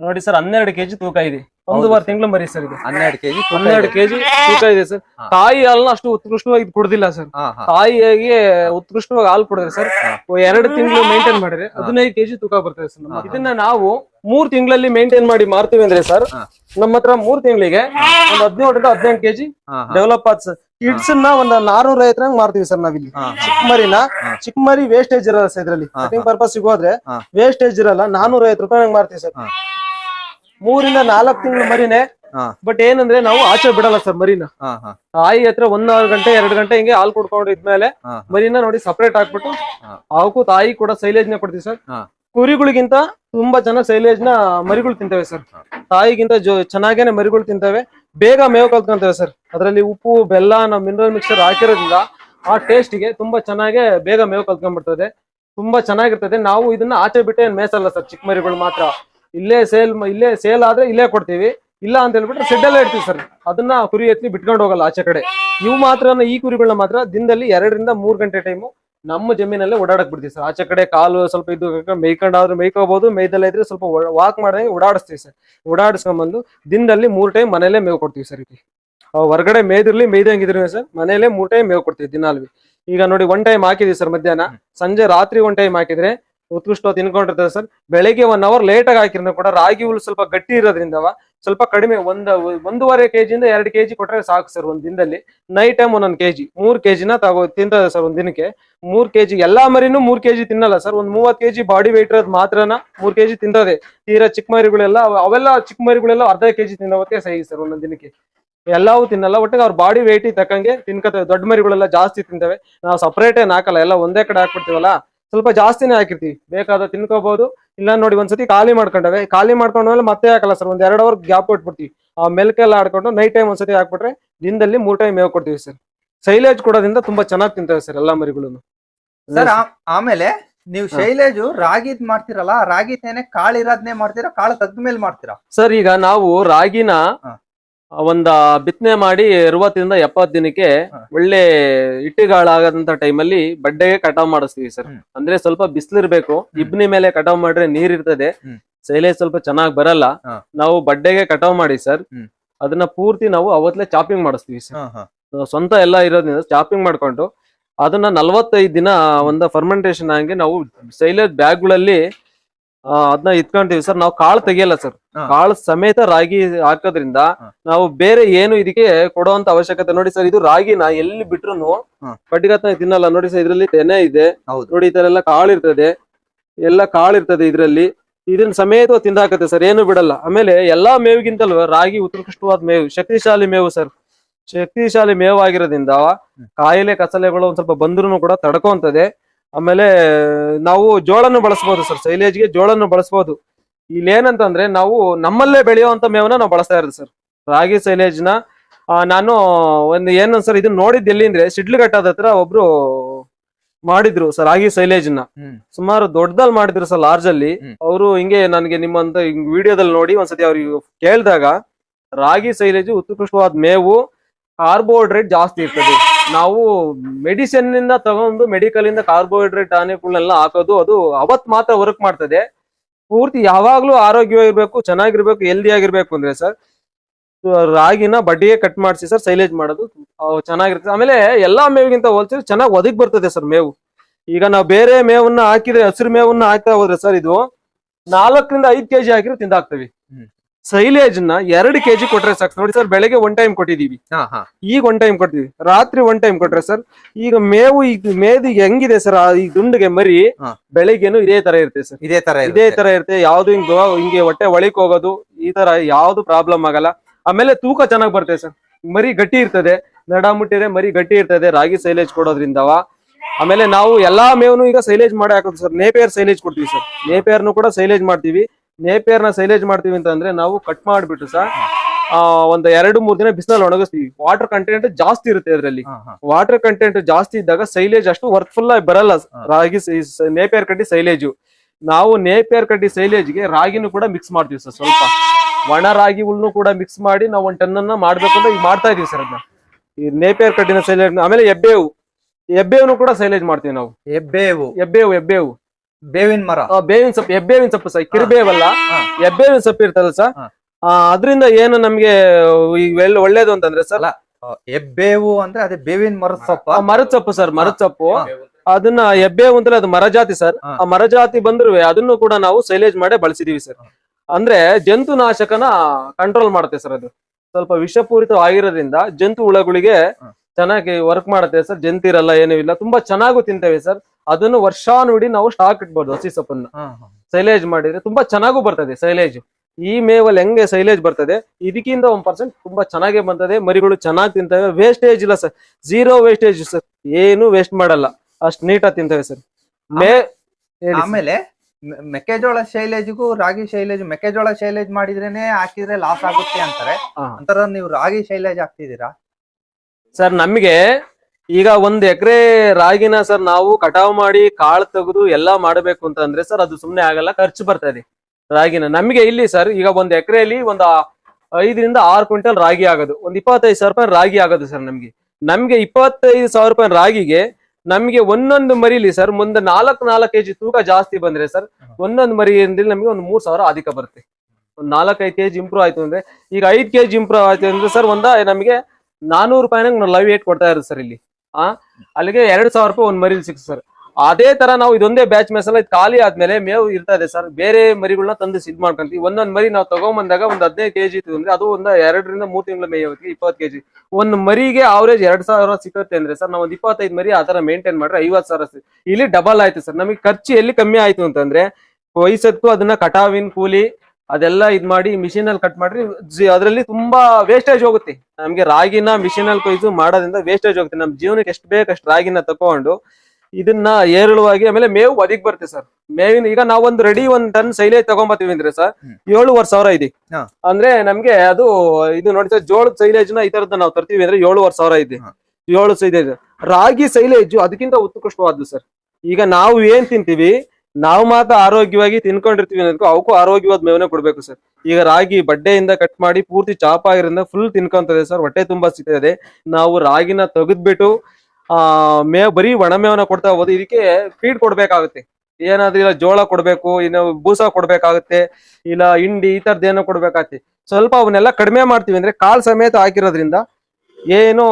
ನೋಡಿ ಸರ್ ಹನ್ನೆರಡು ಕೆಜಿ ತೂಕ ಇದೆ. ಒಂದೂವರೆ ತಿಂಗಳು ಮರಿ ಸರ್ ಇದು. ಹನ್ನೆರಡು ಕೆಜಿ ಹನ್ನೆರಡು ಕೆಜಿ ತೂಕ ಇದೆ ಸರ್. ತಾಯಿ ಹಾಲನ್ನ ಅಷ್ಟು ಉತ್ಕೃಷ್ಟವಾಗಿ ಕುಡ್ದಿಲ್ಲ ಕೊಡುದಿಲ್ಲ ಸರ್ ತಾಯಿಯಾಗಿ ಉತ್ಕೃಷ್ಟವಾಗಿ ಹಾಲು ಕೊಡಿದ್ರೆ ಸರ್ ಎರಡು ತಿಂಗಳು ಮೇಂಟೈನ್ ಮಾಡಿದ್ರೆ ಹದಿನೈದು ಕೆಜಿ ತೂಕ ಬರ್ತದೆ ಸರ್. ಇದನ್ನ ನಾವು ಮೂರ್ ತಿಂಗಳಲ್ಲಿ ಮೇಂಟೈನ್ ಮಾಡಿ ಮಾರ್ತೀವಿ ಅಂದ್ರೆ ಸರ್. ನಮ್ಮ ಹತ್ರ ಮೂರ್ ತಿಂಗಳಿಗೆ ಒಂದ್ ಹದಿನೇಳರಿಂದ ಹದಿನೆಂಟು ಕೆಜಿ ಡೆವಲಪ್ ಆತ್ ಸರ್. ಕಿಡ್ಸ್ನ ಒಂದ್ ನಾನೂರ ಐವತ್ತರಂಗ್ ಮಾರ್ತೀವಿ ಸರ್ ನಾವಿಲ್ಲಿ. ಚಿಕ್ಕ ಮರಿನ. ಚಿಕ್ಕ ಮರಿ ವೇಸ್ಟೇಜ್ ಇರಲ್ಲ ಸರ್ ಇದ್ರಲ್ಲಿ. ಕಟಿಂಗ್ ಪರ್ಪಸ್ ಹೋದ್ರೆ ಹಾ. ವೇಸ್ಟೇಜ್ ಇರಲ್ಲ ನಾನೂರ ಐವತ್ತು ರೂಪಾಯಿ ಮಾರ್ತೀವಿ ಸರ್. ಮೂರಿಂದ ನಾಲ್ಕು ತಿಂಗಳು ಮರಿನೇ ಬಟ್ ಏನಂದ್ರೆ ನಾವು ಆಚೆ ಬಿಡಲ್ಲ ಸರ್ ಮರಿನ. ತಾಯಿ ಹತ್ರ ಒಂದ್ ಗಂಟೆ ಎರಡ್ ಗಂಟೆ ಹಿಂಗೆ ಹಾಲು ಕುಡ್ಕೊಂಡು ಇದ್ಮೇಲೆ ಮರಿನ ನೋಡಿ ಸಪರೇಟ್ ಹಾಕ್ಬಿಟ್ಟು. ಅವಕ್ಕೂ ತಾಯಿ ಕೂಡ ಸೈಲೇಜ್ನ ಕೊಡ್ತೀವಿ ಸರ್. ಕುರಿಗಳಿಗಿಂತ ತುಂಬಾ ಚೆನ್ನಾಗಿ ಸೈಲೇಜ್ನ ಮರಿಗಳು ತಿಂತವೆ ಸರ್. ತಾಯಿಗಿಂತ ಜೋ, ಚೆನ್ನಾಗೇನೆ ಮರಿಗಳು ತಿಂತವೆ. ಬೇಗ ಮೇವು ಕಲ್ತ್ಕೊಂತವೆ ಸರ್. ಅದರಲ್ಲಿ ಉಪ್ಪು, ಬೆಲ್ಲ, ನಾವು ಮಿನರಲ್ ಮಿಕ್ಸರ್ ಹಾಕಿರೋದ್ರಿಂದ ಆ ಟೇಸ್ಟ್ಗೆ ತುಂಬಾ ಚೆನ್ನಾಗೆ ಬೇಗ ಮೇವು ಕಲ್ತ್ಕೊಂಡ್ಬಿಡ್ತದೆ. ತುಂಬಾ ಚೆನ್ನಾಗಿರ್ತದೆ. ನಾವು ಇದನ್ನ ಆಚೆ ಬಿಟ್ಟೆ ಮೇಸಲ್ಲ ಸರ್. ಚಿಕ್ಕ ಮರಿಗಳು ಮಾತ್ರ. ಇಲ್ಲೇ ಸೇಲ್ ಇಲ್ಲೇ ಸೇಲ್ ಆದ್ರೆ ಇಲ್ಲೇ ಕೊಡ್ತೀವಿ. ಇಲ್ಲ ಅಂತ ಹೇಳ್ಬಿಟ್ರೆ ಸೆಡ್ಡಲ್ಲೇ ಇಡ್ತೀವಿ ಸರ್. ಅದನ್ನ ಕುರಿ ಎತ್ತಿ ಬಿಟ್ಕೊಂಡು ಹೋಗಲ್ಲ ಆಚೆ ಕಡೆ. ಇವು ಮಾತ್ರ ಈ ಕುರಿಗಳನ್ನ ಮಾತ್ರ ದಿನದಲ್ಲಿ ಎರಡರಿಂದ ಮೂರು ಗಂಟೆ ಟೈಮು ನಮ್ಮ ಜಮೀನಲ್ಲೇ ಓಡಾಡಕ್ ಬಿಡ್ತೀವಿ ಸರ್. ಆಚೆ ಕಡೆ ಕಾಲು ಸ್ವಲ್ಪ ಇದು ಮೇಯ್ಕೊಂಡಾದ್ರೂ ಮೇಯ್ಕೋಬಹುದು ಮೇಯ್ದಲ್ಲ ಇದ್ರೆ ಸ್ವಲ್ಪ ವಾಕ್ ಮಾಡಿದಂಗೆ ಓಡಾಡಿಸ್ತೀವಿ ಸರ್. ಓಡಾಡಿಸ್ಕೊಂಡ್ಬಂದು ದಿನದಲ್ಲಿ ಮೂರ್ ಟೈಮ್ ಮನೇಲೆ ಮೇವು ಕೊಡ್ತೀವಿ ಸರ್ ಇಲ್ಲಿ. ಹೊರಗಡೆ ಮೇಯ್ದಿರ್ಲಿ ಮೇಯ್ದಂಗಿದ್ರು ಸರ್ ಮನೇಲೆ ಮೂರ್ ಟೈಮ್ ಮೇವು ಕೊಡ್ತೀವಿ ದಿನಾಲ್ವಿ ಈಗ ನೋಡಿ ಒನ್ ಟೈಮ್ ಹಾಕಿದೀವಿ ಸರ್ ಮಧ್ಯಾಹ್ನ. ಸಂಜೆ ರಾತ್ರಿ ಒನ್ ಟೈಮ್ ಹಾಕಿದ್ರೆ ಉತ್ಕೃಷ್ಟ ತಿನ್ಕೊಂಡಿರ್ತದೆ ಸರ್. ಬೆಳಗ್ಗೆ ಒನ್ ಅವರ್ ಲೇಟ್ ಆಗಿ ಹಾಕಿರೋ ಕೂಡ ರಾಗಿ ಹುಲ್ ಸ್ವಲ್ಪ ಗಟ್ಟಿ ಇರೋದ್ರಿಂದ ಸ್ವಲ್ಪ ಕಡಿಮೆ ಒಂದ್, ಒಂದೂವರೆ ಇಂದ ಎರಡು ಕೆಜಿ ಕೊಟ್ರೆ ಸಾಕು ಸರ್ ಒಂದ್ ದಿನದಲ್ಲಿ. ನೈಟ್ ಟೈಮ್ ಒಂದೊಂದು ಕೆಜಿ ಮೂರ್ ಕೆಜಿನ ತಗೋ ತಿಂತದೆ ಸರ್ ಒಂದ್ ದಿನಕ್ಕೆ. ಮೂರ್ ಕೆಜಿ ಎಲ್ಲಾ ಮರಿನೂ ಮೂರ್ ಕೆಜಿ ತಿನ್ನಲ್ಲ ಸರ್. ಒಂದ್ ಮೂವತ್ ಕೆಜಿ ಬಾಡಿ ವೆಯ್ಟ್ ಇರೋದ್ ಮಾತ್ರನ ಮೂರ್ ಕೆಜಿ ತಿಂತದೆ. ತೀರಾ ಚಿಕ್ಕ ಮರಿಗಳೆಲ್ಲ, ಅವೆಲ್ಲ ಚಿಕ್ಕ ಮರಿಗಳೆಲ್ಲ ಅರ್ಧ ಕೆಜಿ ತಿನ್ನೋಕೆ ಸಹಿ ಸರ್ ಒಂದೊಂದ್ ದಿನಕ್ಕೆ. ಎಲ್ಲವೂ ತಿನ್ನಲ್ಲ. ಒಟ್ಟಿಗೆ ಅವ್ರ ಬಾಡಿ ವೆಯ್ಟ್ ತಕ್ಕಂಗೆ ತಿನ್ಕತವೆ. ದೊಡ್ಡ ಮರಿಗಳೆಲ್ಲ ಜಾಸ್ತಿ ತಿಂತವೆ. ನಾವು ಸಪರೇಟ್ ಏನ್ ಹಾಕಲ್ಲ. ಎಲ್ಲ ಒಂದೇ ಕಡೆ ಹಾಕ್ಬಿಡ್ತೀವಲ್ಲ. ಸ್ವಲ್ಪ ಜಾಸ್ತಿನೇ ಹಾಕಿರ್ತೀವಿ. ಬೇಕಾದ ತಿನ್ಕೋಬಹುದು ಇಲ್ಲ ನೋಡಿ ಒಂದ್ಸತಿ ಖಾಲಿ ಮಾಡ್ಕೊಂಡವೆ. ಖಾಲಿ ಮಾಡ್ಕೊಂಡ್ಮೇಲೆ ಮತ್ತೆ ಹಾಕಲ್ಲ ಸರ್ ಒಂದ್ ಎರಡು ಅವರ್ ಗ್ಯಾಪ್ ಕೊಟ್ಬಿಡ್ತೀವಿ. ಆ ಮೆಲ್ಕೆಲ್ಲ ಆಡ್ಕೊಂಡು ನೈಟ್ ಟೈಮ್ ಒಂದ್ಸತಿ ಹಾಕ್ಬಿಟ್ರೆ ದಿನದಲ್ಲಿ ಮೂರ್ ಟೈಮ್ ಮೇವ್ ಕೊಡ್ತೀವಿ ಸರ್ ಶೈಲೇಜ್ ಕೊಡೋದ್ರಿಂದ ತುಂಬಾ ಚೆನ್ನಾಗಿ ತಿಂತವೆ ಸರ್ ಎಲ್ಲಾ ಮರಿಗಳು ಸರ್ ಆಮೇಲೆ ನೀವು ಶೈಲೇಜು ರಾಗಿದ್ ಮಾಡ್ತಿರಲ್ಲ ರಾಗಿ ತೇನೆ ಕಾಳು ಇರೋದ್ನೇ ಮಾಡ್ತೀರಾ ಕಾಳು ಮೇಲೆ ಮಾಡ್ತೀರಾ? ಸರ್ ಈಗ ನಾವು ರಾಗಿನ. ಒಂದ ಬಿತ್ತನೆ ಮಾಡಿ ಅರವತ್ತರಿಂದ ಎಪ್ಪತ್ ದಿನಕ್ಕೆ. ಒಳ್ಳೆ ಇಟ್ಟಿಗಾಳಾಗದಂತ ಟೈಮಲ್ಲಿ ಬಡ್ಡೆಗೆ ಕಟಾವ್ ಮಾಡಿಸ್ತೀವಿ ಸರ್. ಅಂದ್ರೆ ಸ್ವಲ್ಪ ಬಿಸಿಲಿರ್ಬೇಕು ಇಬ್ನಿ ಮೇಲೆ ಕಟಾವ್ ಮಾಡ್ರೆ ನೀರ್ ಇರ್ತದೆ ಸೈಲೆ ಸೈಲೇಜ್ ಸ್ವಲ್ಪ ಚೆನ್ನಾಗ್ ಬರಲ್ಲ. ನಾವು ಬಡ್ಡೆಗೆ ಕಟಾವ್ ಮಾಡಿ ಸರ್. ಅದನ್ನ ಪೂರ್ತಿ ನಾವು ಅವತ್ತಲೇ ಚಾಪಿಂಗ್ ಮಾಡಿಸ್ತೀವಿ ಸರ್. ಸ್ವಂತ ಎಲ್ಲ ಇರೋದ್ರಿಂದ ಚಾಪಿಂಗ್ ಮಾಡ್ಕೊಂಡು ಅದನ್ನ ನಲ್ವತ್ತೈದು ದಿನ ಒಂದು ಫರ್ಮೆಂಟೇಶನ್ ಆಗಿ ನಾವು ಸೈಲೇಜ್ ಬ್ಯಾಗ್ಗಳಲ್ಲಿ ಅದನ್ನ ಇಟ್ಕೊಂತೀವಿ ಸರ್ ನಾವು ಕಾಳು ತೆಗಿಯಲ್ಲ ಸರ್. ಕಾಳು ಸಮೇತ ರಾಗಿ ಹಾಕೋದ್ರಿಂದ ನಾವು ಬೇರೆ ಏನು ಇದಕ್ಕೆ ಕೊಡುವಂತ ಅವಶ್ಯಕತೆ. ನೋಡಿ ಸರ್ ಇದು ರಾಗಿನ ಎಲ್ಲಿ ಬಿಟ್ರು ಪಟ್ಟಿಗತ್ನ ತಿನ್ನಲ್ಲ. ನೋಡಿ ಸರ್ ಇದ್ರಲ್ಲಿ ತೆನೆ ಇದೆ. ನೋಡಿ ಈ ತರ ಎಲ್ಲ ಕಾಳು ಇರ್ತದೆ. ಎಲ್ಲ ಕಾಳು ಇರ್ತದೆ ಇದ್ರಲ್ಲಿ. ಇದನ್ನ ಸಮೇತ ತಿಂದಾಕತ್ತೆ ಸರ್ ಏನು ಬಿಡಲ್ಲ. ಆಮೇಲೆ ಎಲ್ಲಾ ಮೇವಿಗಿಂತಲೂ ರಾಗಿ ಉತ್ಕೃಷ್ಟವಾದ ಮೇವು ಶಕ್ತಿಶಾಲಿ ಮೇವು ಸರ್. ಶಕ್ತಿಶಾಲಿ ಮೇವಾಗಿರೋದ್ರಿಂದ ಕಾಯಿಲೆ ಕಸಲೆಗಳು ಒಂದ್ ಸ್ವಲ್ಪ ಬಂದ್ರು ಕೂಡ ತಡ್ಕೊಂತದೆ ಆಮೇಲೆ ನಾವು ಜೋಳನು ಬಳಸಬಹುದು ಸರ್ ಸೈಲೇಜ್ಗೆ ಜೋಳನು ಬಳಸಬಹುದು ಇಲ್ಲಿ ಏನಂತಂದ್ರೆ ನಾವು ನಮ್ಮಲ್ಲೇ ಬೆಳೆಯುವಂತ ಮೇವನ ನಾವು ಬಳಸ್ತಾ ಇರೋದು ಸರ್. ರಾಗಿ ಸೈಲೇಜ್ನ ನಾನು ಒಂದು ಏನು ಸರ್ ಇದನ್ನ ನೋಡಿದ್ದು ಎಲ್ಲಿ ಅಂದ್ರೆ ಸಿಡ್ಲುಘಟ್ಟದ ಹತ್ರ ಒಬ್ರು ಮಾಡಿದ್ರು ಸರ್ ರಾಗಿ ಸೈಲೇಜ್ನ ಸುಮಾರು ದೊಡ್ಡದಲ್ಲಿ ಮಾಡಿದ್ರು ಸರ್ ಲಾರ್ಜ್ ಅಲ್ಲಿ. ಅವರು ಹಿಂಗೆ ನನಗೆ ನಿಮ್ಮಂತ ವಿಡಿಯೋದಲ್ಲಿ ನೋಡಿ ಒಂದ್ಸತಿ ಅವ್ರಿಗೆ ಕೇಳಿದಾಗ ರಾಗಿ ಸೈಲೇಜ್ ಉತ್ಕೃಷ್ಟವಾದ ಮೇವು ಕಾರ್ಬೋಹೈಡ್ರೇಟ್ ಜಾಸ್ತಿ ಇರ್ತದೆ. ನಾವು ಮೆಡಿಸಿನ್ ಇಂದ ತಗೊಂಡು ಮೆಡಿಕಲ್ ಇಂದ ಕಾರ್ಬೋಹೈಡ್ರೇಟ್ ಟಾನಿಕ್ಗಳನ್ನೆಲ್ಲ ಹಾಕೋದು, ಅದು ಅವತ್ ಮಾತ್ರ ವರ್ಕ್ ಮಾಡ್ತದೆ. ಪೂರ್ತಿ ಯಾವಾಗ್ಲೂ ಆರೋಗ್ಯವಾಗಿರ್ಬೇಕು, ಚೆನ್ನಾಗಿರ್ಬೇಕು ಹೆಲ್ದಿ ಆಗಿರ್ಬೇಕು ಅಂದ್ರೆ ಸರ್ ರಾಗಿನ ಬಡ್ಡಿಗೆ ಕಟ್ ಮಾಡಿಸಿ ಸರ್ ಸೈಲೇಜ್ ಮಾಡೋದು ಚೆನ್ನಾಗಿರ್ತದೆ ಆಮೇಲೆ ಎಲ್ಲಾ ಮೇವಿಗಿಂತ ಹೋಲ್ಸಿದ್ರೆ ಚೆನ್ನಾಗಿ ಒದಗಿ ಬರ್ತದೆ ಸರ್ ಮೇವು. ಈಗ ನಾವು ಬೇರೆ ಮೇವನ್ನ ಹಾಕಿದ್ರೆ, ಹಸಿರು ಮೇವನ್ನ ಹಾಕ್ತಾ ಹೋದ್ರೆ ಸರ್ ಇದು ನಾಲ್ಕರಿಂದ ಐದು ಕೆಜಿ ಹಾಕಿದ್ರೆ ತಿಂದಾಕ್ತಿವಿ. ಸೈಲೇಜ್ನ ಎರಡು ಕೆಜಿ ಕೊಟ್ರೆ ಸಾಕು. ನೋಡಿ ಸರ್ ಬೆಳಗ್ಗೆ ಒನ್ ಟೈಮ್ ಕೊಟ್ಟಿದೀವಿ ಈಗ ಒನ್ ಟೈಮ್ ಕೊಡ್ತೀವಿ. ರಾತ್ರಿ ಒನ್ ಟೈಮ್ ಕೊಟ್ರೆ ಸರ್ ಈಗ ಮೇವು ಈಗ ಮೇದಿಗೆ ಹೆಂಗಿದೆ ಸರ್ ಈ ದುಂಡಿಗೆ ಮರಿ. ಬೆಳಿಗ್ಗೆನು ಇದೇ ತರ ಇರುತ್ತೆ ಸರ್. ಇದೇ ತರ ಇದೇ ತರ ಇರುತ್ತೆ. ಯಾವ್ದು ಹಿಂಗ್ ಹಿಂಗೆ ಹೊಟ್ಟೆ ಒಳಿಕ್ ಹೋಗೋದು ಈ ತರ ಯಾವ್ದು ಪ್ರಾಬ್ಲಮ್ ಆಗಲ್ಲ. ಆಮೇಲೆ ತೂಕ ಚೆನ್ನಾಗಿ ಬರ್ತದೆ ಸರ್. ಮರಿ ಗಟ್ಟಿ ಇರ್ತದೆ. ನಡ ಮುಟ್ಟಿದ್ರೆ ಮರಿ ಗಟ್ಟಿ ಇರ್ತದೆ. ರಾಗಿ ಸೈಲೇಜ್ ಕೊಡೋದ್ರಿಂದವ. ಆಮೇಲೆ ನಾವು ಎಲ್ಲಾ ಮೇವನು ಈಗ ಸೈಲೇಜ್ ಮಾಡಿ ಹಾಕೋದು ಸರ್. ನೇಪೇರ್ ಸೈಲೇಜ್ ಕೊಡ್ತೀವಿ ಸರ್. ನೇಪೇರ್ನು ಕೂಡ ಸೈಲೇಜ್ ಮಾಡ್ತೀವಿ. ನೇಪಿಯರ್ನ ಸೈಲೇಜ್ ಮಾಡ್ತೀವಿ ಅಂತಂದ್ರೆ ನಾವು ಕಟ್ ಮಾಡ್ಬಿಟ್ಟು ಸಹ ಆ, ಒಂದು ಎರಡು ಮೂರ್ ದಿನ ಬಿಸಿಲಲ್ಲಿ ಒಣಗಿಸ್ತೀವಿ. ವಾಟರ್ ಕಂಟೆಂಟ್ ಜಾಸ್ತಿ ಇರುತ್ತೆ ಅದರಲ್ಲಿ ವಾಟರ್ ಕಂಟೆಂಟ್ ಜಾಸ್ತಿ ಇದ್ದಾಗ ಸೈಲೇಜ್ ಅಷ್ಟು ವರ್ಕ್ಫುಲ್ ಆಗಿ ಬರಲ್ಲ. ರಾಗಿ ನೇಪಿಯರ್ ಕಡ್ಡಿ ಸೈಲೇಜು ನಾವು ನೇಪಿಯರ್ ಕಡ್ಡಿ ಸೈಲೇಜ್ಗೆ ರಾಗಿನೂ ಕೂಡ ಮಿಕ್ಸ್ ಮಾಡ್ತೀವಿ ಸರ್ ಸ್ವಲ್ಪ. ಒಣ ರಾಗಿ ಹುಲ್ನು ಕೂಡ ಮಿಕ್ಸ್ ಮಾಡಿ ನಾವು ಒಂದ್ ಟನ್ ಅನ್ನ ಮಾಡ್ಬೇಕು ಅಂತ ಈಗ ಮಾಡ್ತಾ ಇದೀವಿ ಸರ್ ಅದನ್ನ ಈ ನೇಪಿಯರ್ ಕಡ್ಡಿನ ಸೈಲೇಜ್ ಆಮೇಲೆ ಎಬ್ಬೇವು. ಎಬ್ಬೇವು ಕೂಡ ಸೈಲೇಜ್ ಮಾಡ್ತೀವಿ ನಾವು. ಎಬ್ಬೇವು. ಎಬ್ಬೇವು ಎಬ್ಬೇವು. ಬೇವಿನ ಮರ. ಆ, ಬೇವಿನ ಸೊಪ್ಪು ಎಬ್ಬೇವಿನ ಸೊಪ್ಪು ಸರ್ ಕಿರಿಬೇವಲ್ಲ. ಎಬ್ಬೇವಿನ ಸೊಪ್ಪು ಇರ್ತಲ್ಲ ಸರ್? ಆ ಅದರಿಂದ ಏನು ನಮ್ಗೆ ಈಗ ಒಳ್ಳೇದು ಅಂತಂದ್ರೆ ಸರ್? ಅಲ್ಲ. ಹೆಬ್ಬೇವು ಅಂದ್ರೆ ಅದೇ ಬೇವಿನ ಮರದ ಸೊಪ್ಪ. ಆ ಮರದ ಸೊಪ್ಪು ಸರ್ ಮರದ ಸೊಪ್ಪು. ಅದನ್ನ ಎಬ್ಬೆ ಅಂದ್ರೆ ಅದು ಮರ ಜಾತಿ ಸರ್. ಆ ಮರ ಜಾತಿ ಬಂದ್ರು ಅದನ್ನು ಕೂಡ ನಾವು ಸೈಲೇಜ್ ಮಾಡಿ ಬಳಸಿದೀವಿ ಸರ್. ಅಂದ್ರೆ ಜಂತು ನಾಶಕನ ಕಂಟ್ರೋಲ್ ಮಾಡುತ್ತೆ ಸರ್ ಅದು. ಸ್ವಲ್ಪ ವಿಷಪೂರಿತ ಆಗಿರೋದ್ರಿಂದ ಜಂತು ಹುಳಗಳಿಗೆ ಚೆನ್ನಾಗಿ ವರ್ಕ್ ಮಾಡುತ್ತೆ ಸರ್. ಜಂತಿರಲ್ಲ ಇರಲ್ಲ ಏನೂ ಇಲ್ಲ. ತುಂಬಾ ಚೆನ್ನಾಗೂ ತಿಂತೇವೆ ಸರ್. ಅದನ್ನು ವರ್ಷ ನೋಡಿ ನಾವು ಸ್ಟಾಕ್ ಇಟ್ಬೋದು ಹಸಿ ಸೊಪ್ಪನ್ನ. ಸೈಲೇಜ್ ಮಾಡಿದ್ರೆ ತುಂಬಾ ಚೆನ್ನಾಗೂ ಬರ್ತದೆ ಸೈಲೇಜ್ ಈ ಮೇವಲ್ಲಿ ಹೆಂಗೆ ಸೈಲೇಜ್ ಬರ್ತದೆ ಇದಕ್ಕಿಂತ ಒಂದ್ ಪರ್ಸೆಂಟ್ ತುಂಬಾ ಚೆನ್ನಾಗೇ ಬರ್ತದೆ ಮರಿಗಳು ಚೆನ್ನಾಗಿ ತಿಂತವೆ ವೇಸ್ಟೇಜ್ ಇಲ್ಲ ಸರ್ ಜೀರೋ ವೇಸ್ಟೇಜ್ ಸರ್ ಏನು ವೇಸ್ಟ್ ಮಾಡಲ್ಲ ಅಷ್ಟು ನೀಟಾಗಿ ತಿಂತವೆ ಸರ್ ಮೇ. ಆಮೇಲೆ ಮೆಕ್ಕೆಜೋಳ ಶೈಲೇಜ್ಗೂ ರಾಗಿ ಶೈಲೇಜ್ ಮೆಕ್ಕೆಜೋಳ ಶೈಲೇಜ್ ಮಾಡಿದ್ರೇನೆ ಹಾಕಿದ್ರೆ ಲಾಸ್ ಆಗುತ್ತೆ. ಅಂತರ ನೀವು ರಾಗಿ ಶೈಲೇಜ್ ಹಾಕ್ತಿದ್ದೀರಾ ಸರ್ ನಮಗೆ ಈಗ ಒಂದ್ ಎಕರೆ ರಾಗಿನ ಸರ್ ನಾವು ಕಟಾವ್ ಮಾಡಿ ಕಾಳು ತೆಗೆದು ಎಲ್ಲಾ ಮಾಡಬೇಕು ಅಂತಂದ್ರೆ ಸರ್ ಅದು ಸುಮ್ನೆ ಆಗಲ್ಲ, ಖರ್ಚು ಬರ್ತದೆ ರಾಗಿನ. ನಮಗೆ ಇಲ್ಲಿ ಸರ್ ಈಗ ಒಂದ್ ಎಕರೆಯಲ್ಲಿ ಒಂದ್ ಐದರಿಂದ ಆರು ಕ್ವಿಂಟಲ್ ರಾಗಿ ಆಗೋದು. ಒಂದ್ ಇಪ್ಪತ್ತೈದು ಸಾವಿರ ರೂಪಾಯಿ ರಾಗಿ ಆಗೋದು ಸರ್ ನಮ್ಗೆ. ನಮ್ಗೆ ಇಪ್ಪತ್ತೈದು ಸಾವಿರ ರೂಪಾಯಿ ರಾಗಿಗೆ ನಮ್ಗೆ ಒಂದೊಂದು ಮರಿಲಿ ಸರ್ ಮುಂದೆ ನಾಲ್ಕು ನಾಲ್ಕು ಕೆಜಿ ತೂಕ ಜಾಸ್ತಿ ಬಂದ್ರೆ ಸರ್ ಒಂದೊಂದು ಮರಿ ಅಂದ್ರೆ ನಮಗೆ ಒಂದು ಮೂರ್ ಸಾವಿರ ಅಧಿಕ ಬರುತ್ತೆ. ಒಂದ್ ನಾಲ್ಕೈದು ಕೆಜಿ ಇಂಪ್ರೂವ್ ಆಯ್ತು ಅಂದ್ರೆ, ಈಗ ಐದ್ ಕೆಜಿ ಇಂಪ್ರೂವ್ ಆಯ್ತು ಅಂದ್ರೆ ಸರ್ ಒಂದ ನಮಗೆ ನಾನೂರು ರೂಪಾಯಿನಾಗ ಲೈವ್ ಏಟ್ ಕೊಡ್ತಾ ಇರೋದು ಸರ್ ಇಲ್ಲಿ. ಆ? ಅಲ್ಲಿಗೆ ಎರಡ್ ಸಾವಿರ ರೂಪಾಯಿ ಒಂದ್ ಮರಿ ಸಿಕ್ತು ಸರ್. ಅದೇ ತರ ನಾವು ಇದೊಂದೇ ಬ್ಯಾಚ್ ಮೇಲೆ ಇದು ಖಾಲಿ ಆದ್ಮೇಲೆ ಮೇವು ಇರ್ತದೆ ಸರ್. ಬೇರೆ ಮರಿಗಳನ್ನ ತಂದು ಸಿದ್ ಮಾಡ್ಕೊಂತೀವಿ. ಒಂದೊಂದ್ ಮರಿ ನಾವು ತಗೊಂಬಂದಾಗ ಒಂದ್ ಹದಿನೈದು ಕೆಜಿ ಇತ್ತು ಅಂದ್ರೆ ಅದು ಒಂದ್ ಎರಡರಿಂದ ಮೂರ್ ತಿಂಗಳ ಮೇಯೋದಕ್ಕೆ ಇಪ್ಪತ್ತು ಕೆಜಿ. ಒಂದ್ ಮರಿಗೆ ಅವರೇಜ್ ಎರಡ್ ಸಾವಿರ ಸಿಗುತ್ತೆ ಅಂದ್ರೆ ಸರ್, ನಾವು ಒಂದ್ ಇಪ್ಪತ್ತೈದು ಮರಿ ಆತರ ತರ ಮೇಂಟೈನ್ ಮಾಡ್ರೆ ಐವತ್ ಸಾವಿರ ಇಲ್ಲಿ ಡಬಲ್ ಆಯ್ತು ಸರ್. ನಮಗೆ ಖರ್ಚು ಎಲ್ಲಿ ಕಮ್ಮಿ ಆಯ್ತು ಅಂತಂದ್ರೆ ವಯಸ್ಸಕ್ಕೂ ಅದನ್ನ ಕಟಾವಿನ, ಕೂಲಿ ಅದೆಲ್ಲ ಇದ್ ಮಾಡಿ ಮಿಷಿನ್ ಅಲ್ಲಿ ಕಟ್ ಮಾಡ್ರಿ ಅದರಲ್ಲಿ ತುಂಬಾ ವೇಸ್ಟೇಜ್ ಹೋಗುತ್ತೆ. ನಮ್ಗೆ ರಾಗಿನ ಮಿಷಿನ್ ಅಲ್ಲಿ ಕೊಯ್ದು ಮಾಡೋದ್ರಿಂದ ವೇಸ್ಟೇಜ್ ಹೋಗುತ್ತೆ. ನಮ್ ಜೀವನಕ್ಕೆ ಎಷ್ಟು ಬೇಕಷ್ಟು ಅಷ್ಟು ರಾಗಿನ ತಕೊಂಡು ಇದನ್ನ ಏರಳವಾಗಿ ಆಮೇಲೆ ಮೇವು ಒದಗಿ ಬರುತ್ತೆ ಸರ್. ಮೇವಿನ ಈಗ ನಾವೊಂದು ರೆಡಿ ಒಂದ್ ಟನ್ ಸೈಲೇಜ್ ತಗೊಂಬತ್ತೀವಿ ಅಂದ್ರೆ ಸರ್. ಏಳುವರೆ ಸಾವಿರ ಇದೆ. ಅಂದ್ರೆ ನಮ್ಗೆ ಅದು ಇದು ನೋಡಿ ಸರ್ ಜೋಳದ ಸೈಲೇಜ್ನ ಈ ತರದ್ ನಾವು ತರ್ತೀವಿ ಅಂದ್ರೆ ಏಳುವರೆ ಸಾವಿರ ಇದೆ. ಏಳು ಸೈಲೇಜ್ ರಾಗಿ ಸೈಲೇಜ್ ಅದಕ್ಕಿಂತ ಉತ್ಕೃಷ್ಟವಾದ್ದು ಸರ್. ಈಗ ನಾವು ಏನ್ ತಿಂತೀವಿ ನಾವು ಮಾತ್ರ ಆರೋಗ್ಯವಾಗಿ ತಿನ್ಕೊಂಡಿರ್ತೀವಿ ಅನ್ನೋದಕ್ಕೂ ಅವಕ್ಕೂ ಆರೋಗ್ಯವಾದ ಮೇವನೆ ಕೊಡ್ಬೇಕು ಸರ್. ಈಗ ರಾಗಿ ಬಡ್ಡೆಯಿಂದ ಕಟ್ ಮಾಡಿ ಪೂರ್ತಿ ಚಾಪ ಆಗಿರೋದ್ರಿಂದ ಫುಲ್ ತಿನ್ಕೊಂತದೆ ಸರ್, ಹೊಟ್ಟೆ ತುಂಬಾ ಸಿಗ್ತದೆ. ನಾವು ರಾಗಿನ ತೆಗೆದ್ಬಿಟ್ಟು, ಆ, ಮೇವ್, ಬರೀ ಒಣ ಮೇವನ ಕೊಡ್ತಾ ಹೋಗೋದು ಇದಕ್ಕೆ ಫೀಡ್ ಕೊಡ್ಬೇಕಾಗುತ್ತೆ. ಏನಾದ್ರೂ ಇಲ್ಲ ಜೋಳ ಕೊಡ್ಬೇಕು, ಇನ್ನು ಬೂಸ ಕೊಡ್ಬೇಕಾಗುತ್ತೆ, ಇಲ್ಲ ಹಿಂಡಿ ಈ ತರದ್ ಏನೋ ಕೊಡ್ಬೇಕಾಗತ್ತೆ. ಸ್ವಲ್ಪ ಅವನ್ನೆಲ್ಲ ಕಡಿಮೆ ಮಾಡ್ತೀವಿ ಅಂದ್ರೆ ಕಾಲ್ ಸಮೇತ ಹಾಕಿರೋದ್ರಿಂದ ಏನು,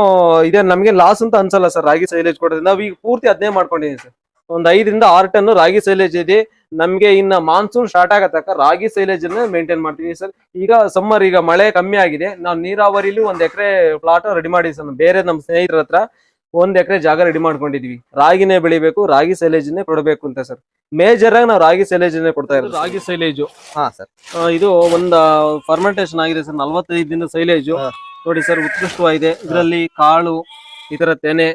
ಇದೇ ನಮ್ಗೆ ಲಾಸ್ ಅಂತ ಅನ್ಸಲ್ಲ ಸರ್ ರಾಗಿ ಸೈಲೇಜ್ ಕೊಡೋದ್ರಿಂದ. ನಾವು ಈಗ ಪೂರ್ತಿ ಅದನ್ನೇ ಮಾಡ್ಕೊಂಡಿದ್ದೀನಿ ಸರ್. ಒಂದ್ ಐದರಿಂದ ಆರು ಟನ್ ರಾಗಿ ಸೈಲೇಜ್ ಇದೆ. ನಮ್ಗೆ ಇನ್ನ ಮಾನ್ಸೂನ್ ಸ್ಟಾರ್ಟ್ ಆಗತಕ್ಕ ರಾಗಿ ಸೈಲೇಜ್ ಅನ್ನ ಮೇಂಟೈನ್ ಮಾಡ್ತೀವಿ ಸರ್. ಈಗ ಸಮ್ಮರ್ ಈಗ ಮಳೆ ಕಮ್ಮಿ ಆಗಿದೆ. ನಾವು ನೀರಾವರಿಲಿ ಒಂದ್ ಎಕರೆ ಪ್ಲಾಟ್ ರೆಡಿ ಮಾಡಿ ಸರ್. ಬೇರೆ ನಮ್ಮ ಸ್ನೇಹಿತರ ಹತ್ರ ಒಂದ್ ಎಕರೆ ಜಾಗ ರೆಡಿ ಮಾಡ್ಕೊಂಡಿದೀವಿ. ರಾಗಿನೇ ಬೆಳಿಬೇಕು ರಾಗಿ ಸೈಲೇಜ್ನೇ ಕೊಡಬೇಕು ಅಂತ ಸರ್. ಮೇಜರ್ ಆಗಿ ನಾವು ರಾಗಿ ಸೈಲೇಜ್ನೇ ಕೊಡ್ತಾ ಇರೋದು ರಾಗಿ ಸೈಲೇಜ್. ಹಾ ಸರ್. ಇದು ಒಂದ್ ಫರ್ಮೆಂಟೇಶನ್ ಆಗಿದೆ ಸರ್. ನಲ್ವತ್ತೈದು ದಿನ ಸೈಲೇಜು. ನೋಡಿ ಸರ್ ಉತ್ಕೃಷ್ಟವಾಗಿದೆ. ಇದರಲ್ಲಿ ಕಾಳು ಈ ತರ ತೆನೆ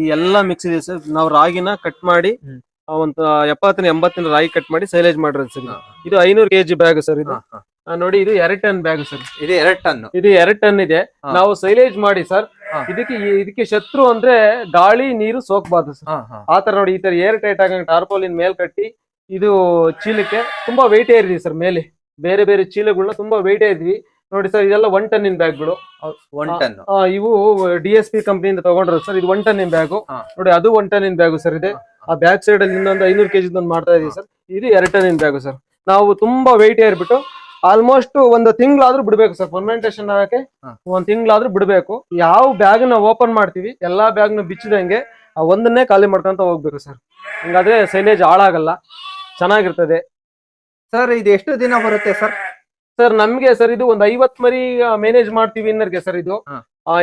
ಈ ಎಲ್ಲಾ ಮಿಕ್ಸ್ ಇದೆ ಸರ್. ನಾವು ರಾಗಿನ ಕಟ್ ಮಾಡಿ ಒಂದ್ ಎಪ್ಪತ್ತಿನ ಎಂಬತ್ತಿನ ರಾಗಿ ಕಟ್ ಮಾಡಿ ಸೈಲೇಜ್ ಮಾಡಿರೋದು ಸರ್ ಇದು. ಐನೂರು ಕೆಜಿ ಬ್ಯಾಗ್ ಸರ್ ಇದು. ನೋಡಿ ಇದು ಎರಡ್ ಟನ್ ಬ್ಯಾಗ್ ಸರ್. ಇದು ಎರಡ್ ಟನ್ ಇದು ಎರಡ್ ಟನ್ ಇದೆ. ನಾವು ಸೈಲೇಜ್ ಮಾಡಿ ಸರ್ ಇದಕ್ಕೆ ಇದಕ್ಕೆ ಶತ್ರು ಅಂದ್ರೆ ಗಾಳಿ ನೀರು ಸೋಕ್ಬಾರ್ದು ಸರ್. ಆತರ ತರ ನೋಡಿ ಈ ತರ ಏರ್ ಟೈಟ್ ಆಗಂಗ್ ಟಾರ್ಪೋಲಿನ್ ಮೇಲ್ ಕಟ್ಟಿ ಇದು ಚೀಲಕ್ಕೆ ತುಂಬಾ ವೆಯ್ಟ್ ಏರಿದ್ವಿ ಸರ್ ಮೇಲೆ. ಬೇರೆ ಬೇರೆ ಚೀಲಗಳನ್ನ ತುಂಬಾ ವೆಯ್ಟ್ ಇದ್ವಿ ನೋಡಿ ಸರ್ ಇದೆಲ್ಲ ಒನ್ ಟನ್ನಿನ ಬ್ಯಾಗ್ಗಳು ಒನ್ ಟನ್ ಇವು ಡಿ ಎಸ್ ಪಿ ಕಂಪನಿಯಿಂದ ತಗೊಂಡ್ರು ಸರ್ ಇದು ಒನ್ ಇನ್ ಬ್ಯಾಗು. ನೋಡಿ ಅದು ಒನ್ ಇನ್ ಬ್ಯಾಗು ಸರ್ ಇದೆ. ಆ ಬ್ಯಾಕ್ ಸೈಡ್ ಅಲ್ಲಿ ಇನ್ನೊಂದು ಐನೂರು ಕೆಜಿ ಒಂದು ಮಾಡ್ತಾ ಇದೀವಿ ಸರ್. ಇದು ಎರಡು ಟನ್ ಇನ್ ಬ್ಯಾಗು ಸರ್. ನಾವು ತುಂಬಾ ವೆಯ್ಟ್ ಏರ್ಬಿಟ್ಟು ಆಲ್ಮೋಸ್ಟ್ ಒಂದು ತಿಂಗಳಾದ್ರೂ ಬಿಡಬೇಕು ಸರ್ ಫರ್ಮೆಂಟೇಶನ್ ಆಗಕ್ಕೆ. ಒಂದ್ ತಿಂಗಳಾದ್ರೂ ಬಿಡಬೇಕು. ಯಾವ ಬ್ಯಾಗ್ನ ಓಪನ್ ಮಾಡ್ತೀವಿ ಎಲ್ಲಾ ಬ್ಯಾಗ್ನ ಬಿಚ್ಚಿದಂಗೆ ಆ ಒಂದನ್ನೇ ಖಾಲಿ ಮಾಡ್ಕೊಂತ ಹೋಗ್ಬೇಕು ಸರ್. ಹಂಗಾದ್ರೆ ಸೈಲೇಜ್ ಹಾಳಾಗಲ್ಲ. ಚೆನ್ನಾಗಿರ್ತದೆ. ಸರ್ ಇದು ಎಷ್ಟು ದಿನ ಬರುತ್ತೆ ಸರ್? ಸರ್ ನಮ್ಗೆ ಸರ್ ಇದು ಒಂದ್ ಐವತ್ ಮರಿ ಮ್ಯಾನೇಜ್ ಮಾಡ್ತೀವಿ ಇನ್ನರ್ಗೆ ಸರ್ ಇದು. ಹಾ.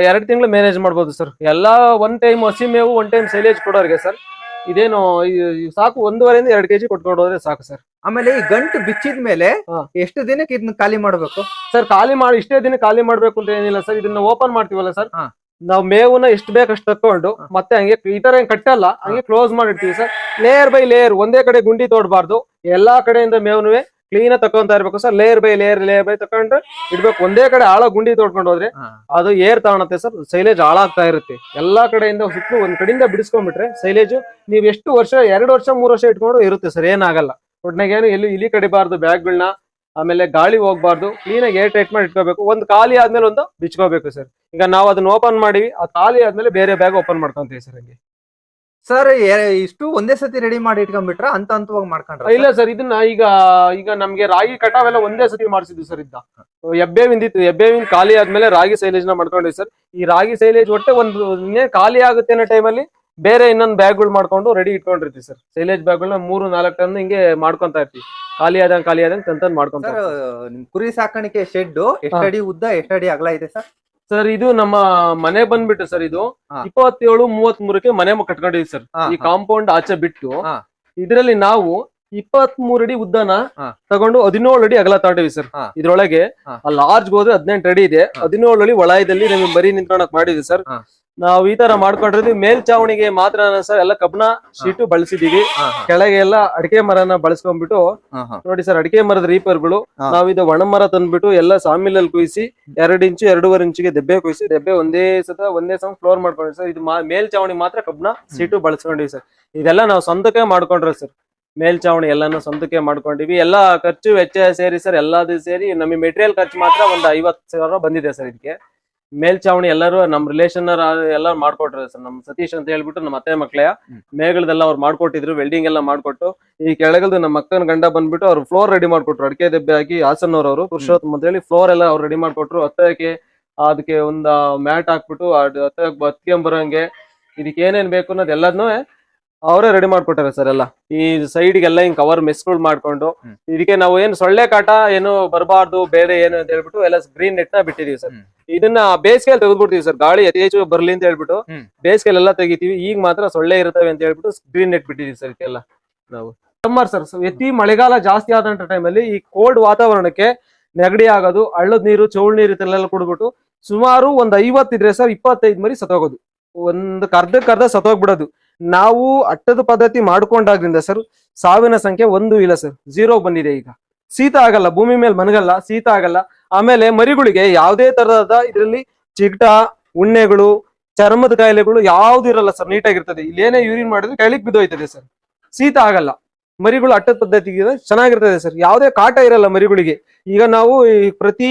ಎರಡ್ ತಿಂಗಳು ಮ್ಯಾನೇಜ್ ಮಾಡ್ಬೋದು ಸರ್. ಎಲ್ಲಾ ಒನ್ ಟೈಮ್ ಹಸಿ ಮೇವು ಒನ್ ಟೈಮ್ ಸೈಲೇಜ್ ಕೊಡೋರ್ಗೆ ಸರ್. ಇದೇನು ಸಾಕು ಒಂದೂವರೆಯಿಂದ ಎರಡ್ ಕೆಜಿ ಕೊಟ್ಕೊಂಡು ಹೋದ್ರೆ ಸಾಕು ಸರ್. ಆಮೇಲೆ ಈ ಗಂಟು ಬಿಚ್ಚಿದ ಮೇಲೆ ಹಾ. ಎಷ್ಟು ದಿನಕ್ಕೆ ಇದನ್ನ ಖಾಲಿ ಮಾಡ್ಬೇಕು? ಸರ್ ಖಾಲಿ ಮಾಡಿ ಇಷ್ಟೇ ದಿನ ಖಾಲಿ ಮಾಡ್ಬೇಕು ಅಂತ ಏನಿಲ್ಲ ಸರ್. ಇದನ್ನ ಓಪನ್ ಮಾಡ್ತೀವಲ್ಲ ಸರ್. ಹಾ. ನಾವು ಮೇವನ್ನ ಎಷ್ಟು ಬೇಕು ಅಷ್ಟು ತಕೊಂಡು ಮತ್ತೆ ಹಂಗೆ ಈ ತರ ಏನ್ ಕಟ್ಟಲ್ಲ ಹಂಗೆ ಕ್ಲೋಸ್ ಮಾಡಿರ್ತೀವಿ ಸರ್. ಲೇಯರ್ ಬೈ ಲೇಯರ್ ಒಂದೇ ಕಡೆ ಗುಂಡಿ ತೋಡಬಾರ್ದು. ಎಲ್ಲಾ ಕಡೆಯಿಂದ ಮೇವನುವೆ ಕ್ಲೀನ್ ತಕೊಂತ ಇರ್ಬೇಕು sir layer by layer layer by ತಕೊಂಡ್ರೆ ಇಡ್ಬೇಕು. ಒಂದೇ ಕಡೆ ಆಳ ಗುಂಡಿ ತೋಡ್ಕೊಂಡು ಹೋದ್ರೆ ಅದು ಏರ್ ತಗೊಳತ್ತೆ ಸರ್ ಸೈಲೇಜ್ ಹಾಳಾಗ್ತಾ ಇರುತ್ತೆ. ಎಲ್ಲಾ ಕಡೆಯಿಂದ ಸುತ್ತಲೂ ಒಂದ್ ಕಡೆಯಿಂದ ಬಿಡಿಸ್ಕೊಂಡ್ಬಿಟ್ರೆ ಸೈಲೇಜ್ ನೀವ್ ಎಷ್ಟು ವರ್ಷ ಎರಡು ವರ್ಷ ಮೂರು ವರ್ಷ ಇಟ್ಕೊಂಡು ಇರುತ್ತೆ ಸರ್ ಏನಾಗಲ್ಲ. ಒಟ್ನಾಗ ಏನು ಎಲ್ಲಿ ಇಲಿ ಕಡಿಬಾರ್ದು ಬ್ಯಾಗ್ಗಳನ್ನ ಆಮೇಲೆ ಗಾಳಿ ಹೋಗ್ಬಾರ್ದು. ಕ್ಲೀನ್ ಆಗಿ ಏರ್ ಟೈಟ್ ಮಾಡಿ ಇಟ್ಕೋಬೇಕು. ಒಂದು ಖಾಲಿ ಆದ್ಮೇಲೆ ಒಂದು ಬಿಚ್ಕೋಬೇಕು ಸರ್ ಈಗ ನಾವು ಅದನ್ನ ಓಪನ್ ಮಾಡಿವಿ. ಆ ಖಾಲಿ ಆದ್ಮೇಲೆ ಬೇರೆ ಬ್ಯಾಗ್ ಓಪನ್ ಮಾಡ್ಕೊಂತೀವಿ ಸರ್ ಹಂಗೆ. ಸರ್ ಇಷ್ಟು ಒಂದೇ ಸತಿ ರೆಡಿ ಮಾಡಿ ಇಟ್ಕೊಂಡ್ಬಿಟ್ರ ಅಂತ ಹಂತವಾಗಿ ಮಾಡ್ಕೊಂಡ್ರ ಇಲ್ಲ ಸರ್ ಇದನ್ನ ಈಗ ಈಗ ನಮ್ಗೆ ರಾಗಿ ಕಟಾವೆಲ್ಲ ಒಂದೇ ಸತಿ ಮಾಡಿಸಿದ್ವಿ ಸರ್ ಇದ್ದ. ಎಬ್ಬೇವಿಂದ ಇತ್ತು ಎಬ್ಬೇವಿನ ಖಾಲಿ ಆದ್ಮೇಲೆ ರಾಗಿ ಸೈಲೇಜ್ನ ಮಾಡ್ಕೊಂಡ್ವಿ ಸರ್ ಈ ರಾಗಿ ಸೈಲೇಜ್ ಒಟ್ಟೆ ಒಂದು ಖಾಲಿ ಆಗುತ್ತೆ ಅನ್ನೋ ಟೈಮಲ್ಲಿ ಬೇರೆ ಇನ್ನೊಂದು ಬ್ಯಾಗ್ಗಳು ಮಾಡ್ಕೊಂಡು ರೆಡಿ ಇಟ್ಕೊಂಡಿರ್ತೀವಿ ಸರ್ ಸೈಲೇಜ್ ಬ್ಯಾಗ್ಗಳನ್ನ ಮೂರು ನಾಲ್ಕು ಟನ್ ಹಿಂಗೆ ಮಾಡ್ಕೊಂತ ಇರ್ತೀವಿ. ಖಾಲಿ ಆದಂಗ್ ಖಾಲಿ ಆದಂಗ್ ತಂತಂದ್ ಮಾಡ್ಕೊಂತ ನಿಮ್ ಕುರಿ ಸಾಕಾಣಿಕೆ ಶೆಡ್ ಎಷ್ಟಡಿ ಉದ್ದ ಎಷ್ಟಡಿ ಅಗಲ ಇದೆ ಸರ್ ಸರ್ ಇದು ನಮ್ಮ ಮನೆ ಬಂದ್ಬಿಟ್ಟು ಸರ್ ಇದು ಹಾ. ಇಪ್ಪತ್ತೇಳು ಮೂವತ್ ಮೂರಕ್ಕೆ ಮನೆ ಮ- ಕಟ್ಕೊಂಡಿದ್ವಿ ಸರ್ ಹಾ, ಈ ಹಾ. ಕಾಂಪೌಂಡ್ ಆಚೆ ಬಿಟ್ಟು ಹಾ. ಇದರಲ್ಲಿ ನಾವು ಇಪ್ಪತ್ ಮೂರ್ ಅಡಿ ಉದ್ದನ ಹಾ. ತಗೊಂಡು ಹದಿನೇಳು ಅಡಿ ಅಗಲ ತಗೊಂಡಿವಿ ಸರ್ ಹಾ. ಇದ್ರೊಳಗೆ ಹಾ. ಆ ಲಾರ್ಜ್ ಹೋದ್ರೆ ಹದಿನೆಂಟು ಅಡಿ ಇದೆ ಹಾ. ಹದಿನೇಳು ಅಡಿ ಒಳಾಯದಲ್ಲಿ ನಮಗೆ ಬರೀ ನಿಂತ್ಕೊಳಕ್ ಮಾಡಿದ್ವಿ ಸರ್ ಹಾ. ನಾವು ಈ ತರ ಮಾಡ್ಕೊಂಡಿದ್ವಿ ಮೇಲ್ಚಾವಣಿಗೆ ಮಾತ್ರ ಸರ್ ಎಲ್ಲ ಕಬ್ಬನ ಶೀಟು ಬಳಸಿದೀವಿ. ಕೆಳಗೆ ಎಲ್ಲ ಅಡಿಕೆ ಮರನ ಬಳಸ್ಕೊಂಡ್ಬಿಟ್ಟು. ನೋಡಿ ಸರ್ ಅಡಿಕೆ ಮರದ ರೀಪರ್ಗಳು ಗಳು ನಾವ್ ಇದು ಒಣ ಮರ ತಂದ್ಬಿಟ್ಟು ಎಲ್ಲ ಸಾಮಿಲಲ್ಲಿ ಕುಯಿಸಿ ಎರಡು ಇಂಚು ಎರಡೂವರೆ ಇಂಚಿಗೆ ದೆಬ್ಬೆ ಕುಯಿಸಿ ದೆಬ್ಬೆ ಒಂದೇ ಸತ ಒಂದೇ ಸಮ ಫ್ಲೋರ್ ಮಾಡ್ಕೊಂಡ್ವಿ ಸರ್. ಇದು ಮೇಲ್ಚಾವಣಿ ಮಾತ್ರ ಕಬ್ಬನ ಸೀಟು ಬಳಸ್ಕೊಂಡಿವಿ ಸರ್. ಇದೆಲ್ಲ ನಾವು ಸ್ವಂತಕ್ಕೆ ಮಾಡ್ಕೊಂಡ್ರಿ ಸರ್. ಮೇಲ್ಚಾವಣಿ ಎಲ್ಲಾನು ಸ್ವಂತಕ್ಕೆ ಮಾಡ್ಕೊಂಡಿವಿ. ಎಲ್ಲಾ ಖರ್ಚು ವೆಚ್ಚ ಸೇರಿ ಸರ್ ಎಲ್ಲದು ಸೇರಿ ನಮಗೆ ಮೆಟೀರಿಯಲ್ ಖರ್ಚು ಮಾತ್ರ ಒಂದು ಐವತ್ತು ಸಾವಿರ ಬಂದಿದೆ ಸರ್ ಇದಕ್ಕೆ. ಮೇಲ್ಚಾವಣಿ ಎಲ್ಲರೂ ನಮ್ ರಿಲೇಷನ್ ಎಲ್ಲ ಮಾಡ್ಕೊಟ್ರು ಸರ್. ನಮ್ ಸತೀಶ್ ಅಂತ ಹೇಳ್ಬಿಟ್ಟು ನಮ್ಮ ಅತ್ತೆ ಮಕ್ಳೆಯ. ಮೇಗಳದೆಲ್ಲ ಅವ್ರು ಮಾಡ್ಕೊಟ್ಟಿದ್ರು ವೆಲ್ಡಿಂಗ್ ಎಲ್ಲ ಮಾಡ್ಕೊಟ್ಟು. ಈ ಕೆಳಗಲ್ದು ನಮ್ಮ ಅಕ್ಕನ ಗಂಡ ಬಂದ್ಬಿಟ್ಟು ಅವ್ರು ಫ್ಲೋರ್ ರೆಡಿ ಮಾಡ್ಕೊಟ್ರು. ಅಡಿಕೆ ದೆಬ್ಬೆ ಹಾಕಿ ಹಾಸನ್ನವ್ರವರು ಪುರುಷೋತ್ತಮ ಅಂತ ಹೇಳಿ ಫ್ಲೋರ್ ಎಲ್ಲ ಅವ್ರು ರೆಡಿ ಮಾಡ್ಕೊಟ್ರು. ಹತ್ತಕ್ಕೆ ಅದಕ್ಕೆ ಒಂದ್ ಮ್ಯಾಟ್ ಹಾಕ್ಬಿಟ್ಟು ಹತ್ತಕ್ಕೆ ಬತ್ಕೊಂಬರಂಗೆ. ಇದಕ್ಕೆ ಏನೇನ್ ಬೇಕು ಅನ್ನೋದು ಎಲ್ಲದನ್ನೂ ಅವರೇ ರೆಡಿ ಮಾಡ್ಕೊಟ್ಟಾರೆ ಸರ್ ಎಲ್ಲ. ಈ ಸೈಡ್ ಗೆಲ್ಲ ಹಿಂಗ್ ಕವರ್ ಮೆಸ್ಗಳು ಮಾಡ್ಕೊಂಡು. ಇದಕ್ಕೆ ನಾವು ಏನ್ ಸೊಳ್ಳೆ ಕಾಟ ಏನು ಬರಬಾರ್ದು ಬೇರೆ ಏನು ಅಂತ ಹೇಳ್ಬಿಟ್ಟು ಎಲ್ಲ ಗ್ರೀನ್ ನೆಟ್ನ ಬಿಟ್ಟಿದೀವಿ ಸರ್ ಇದನ್ನ ಬೇಸಿಗೆಯಲ್ಲಿ ತೆಗೆದ್ಬಿಡ್ತೀವಿ ಸರ್ ಗಾಳಿ ಅತಿ ಹೆಚ್ಚು ಬರ್ಲಿ ಅಂತ ಹೇಳ್ಬಿಟ್ಟು. ಬೇಸಿಗೆಯಲ್ಲಿ ಎಲ್ಲ ತೆಗಿತೀವಿ. ಈಗ ಮಾತ್ರ ಸೊಳ್ಳೆ ಇರ್ತವೆ ಅಂತ ಹೇಳ್ಬಿಟ್ಟು ಗ್ರೀನ್ ನೆಟ್ ಬಿಟ್ಟಿದೀವಿ ಸರ್ ಇದಕ್ಕೆಲ್ಲ ನಾವು. ಸಮ್ಮರ್ ಸರ್ ಅತಿ ಮಳೆಗಾಲ ಜಾಸ್ತಿ ಆದಂತ ಟೈಮಲ್ಲಿ ಈ ಕೋಲ್ಡ್ ವಾತಾವರಣಕ್ಕೆ ನೆಗಡಿ ಆಗೋದು ಹಳ್ಳದ ನೀರು ಚೌಳ್ ನೀರು ಇದೆಲ್ಲ ಕುಡ್ಬಿಟ್ಟು ಸುಮಾರು ಒಂದ್ ಐವತ್ತಿದ್ರೆ ಸರ್ ಇಪ್ಪತ್ತೈದು ಮರಿ ಸತ್ತೋಗೋದು. ಒಂದು ಕರ್ದ ಕರ್ದ ಸತ್ತೋಗ್ಬಿಡೋದು. ನಾವು ಅಟ್ಟದ ಪದ್ಧತಿ ಮಾಡ್ಕೊಂಡಾಗ್ರಿಂದ ಸರ್, ಸಾವಿನ ಸಂಖ್ಯೆ ಒಂದು ಇಲ್ಲ ಸರ್ ಝೀರೋ ಬಂದಿದೆ ಈಗ. ಶೀತ ಆಗಲ್ಲ, ಭೂಮಿ ಮೇಲೆ ಮನಗಲ್ಲ, ಶೀತ ಆಗಲ್ಲ. ಆಮೇಲೆ ಮರಿಗಳಿಗೆ ಯಾವುದೇ ತರಹದ ಇದರಲ್ಲಿ ಚಿಗಟ, ಉಣ್ಣೆಗಳು, ಚರ್ಮದ ಕಾಯಿಲೆಗಳು ಯಾವ್ದು ಇರಲ್ಲ ಸರ್, ನೀಟಾಗಿರ್ತದೆ. ಏನೇ ಯೂರಿನ್ ಮಾಡಿದ್ರೆ ಕೈಲಿಕ್ ಬಿದ್ದೋಯ್ತದೆ ಸರ್. ಶೀತ ಆಗಲ್ಲ. ಮರಿಗಳು ಅಟ್ಟದ ಪದ್ಧತಿಗೆ ಚೆನ್ನಾಗಿರ್ತದೆ ಸರ್. ಯಾವುದೇ ಕಾಟ ಇರಲ್ಲ ಮರಿಗಳಿಗೆ. ಈಗ ನಾವು ಪ್ರತಿ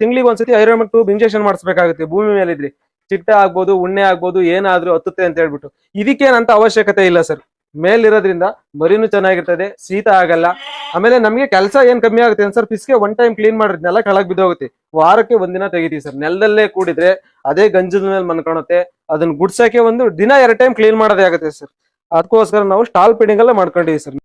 ತಿಂಗಳಿಗೆ ಒಂದ್ಸತಿ ಐರನ್ ಟೂಬ್ ಇಂಜೆಕ್ಷನ್ ಮಾಡಿಸ್ಬೇಕಾಗುತ್ತೆ ಭೂಮಿ ಮೇಲೆ ಇದ್ರೆ ಚಿಟ್ಟ ಆಗ್ಬೋದು, ಉಣ್ಣೆ ಆಗ್ಬೋದು, ಏನಾದ್ರೂ ಹತ್ತುತ್ತೆ ಅಂತ ಹೇಳ್ಬಿಟ್ಟು. ಇದಕ್ಕೇನಂತ ಅವಶ್ಯಕತೆ ಇಲ್ಲ ಸರ್. ಮೇಲಿರೋದ್ರಿಂದ ಮರಿನೂ ಚೆನ್ನಾಗಿರ್ತದೆ, ಶೀತ ಆಗಲ್ಲ. ಆಮೇಲೆ ನಮಗೆ ಕೆಲಸ ಏನ್ ಕಮ್ಮಿ ಆಗುತ್ತೆ ಸರ್ ಫಿಸ್ಗೆ ಒನ್ ಟೈಮ್ ಕ್ಲೀನ್ ಮಾಡಿದ್ರೆ ನೆಲ ಕೆಳಗ್ ಬಿದ್ದೋಗುತ್ತೆ. ವಾರಕ್ಕೆ ಒಂದಿನ ತೆಗಿತೀವಿ ಸರ್. ನೆಲದಲ್ಲೇ ಕೂಡಿದ್ರೆ ಅದೇ ಗಂಜದ ಮೇಲೆ ಮನ್ಕೊಳತ್ತೆ ಅದನ್ನ ಗುಡ್ಸಕ್ಕೆ ಒಂದು ದಿನ ಎರಡು ಟೈಮ್ ಕ್ಲೀನ್ ಮಾಡೋದೇ ಆಗುತ್ತೆ ಸರ್. ಅದಕ್ಕೋಸ್ಕರ ನಾವು ಸ್ಟಾಲ್ ಪೀಡಿಂಗ್ ಎಲ್ಲ ಮಾಡ್ಕೊಂಡಿವಿ ಸರ್.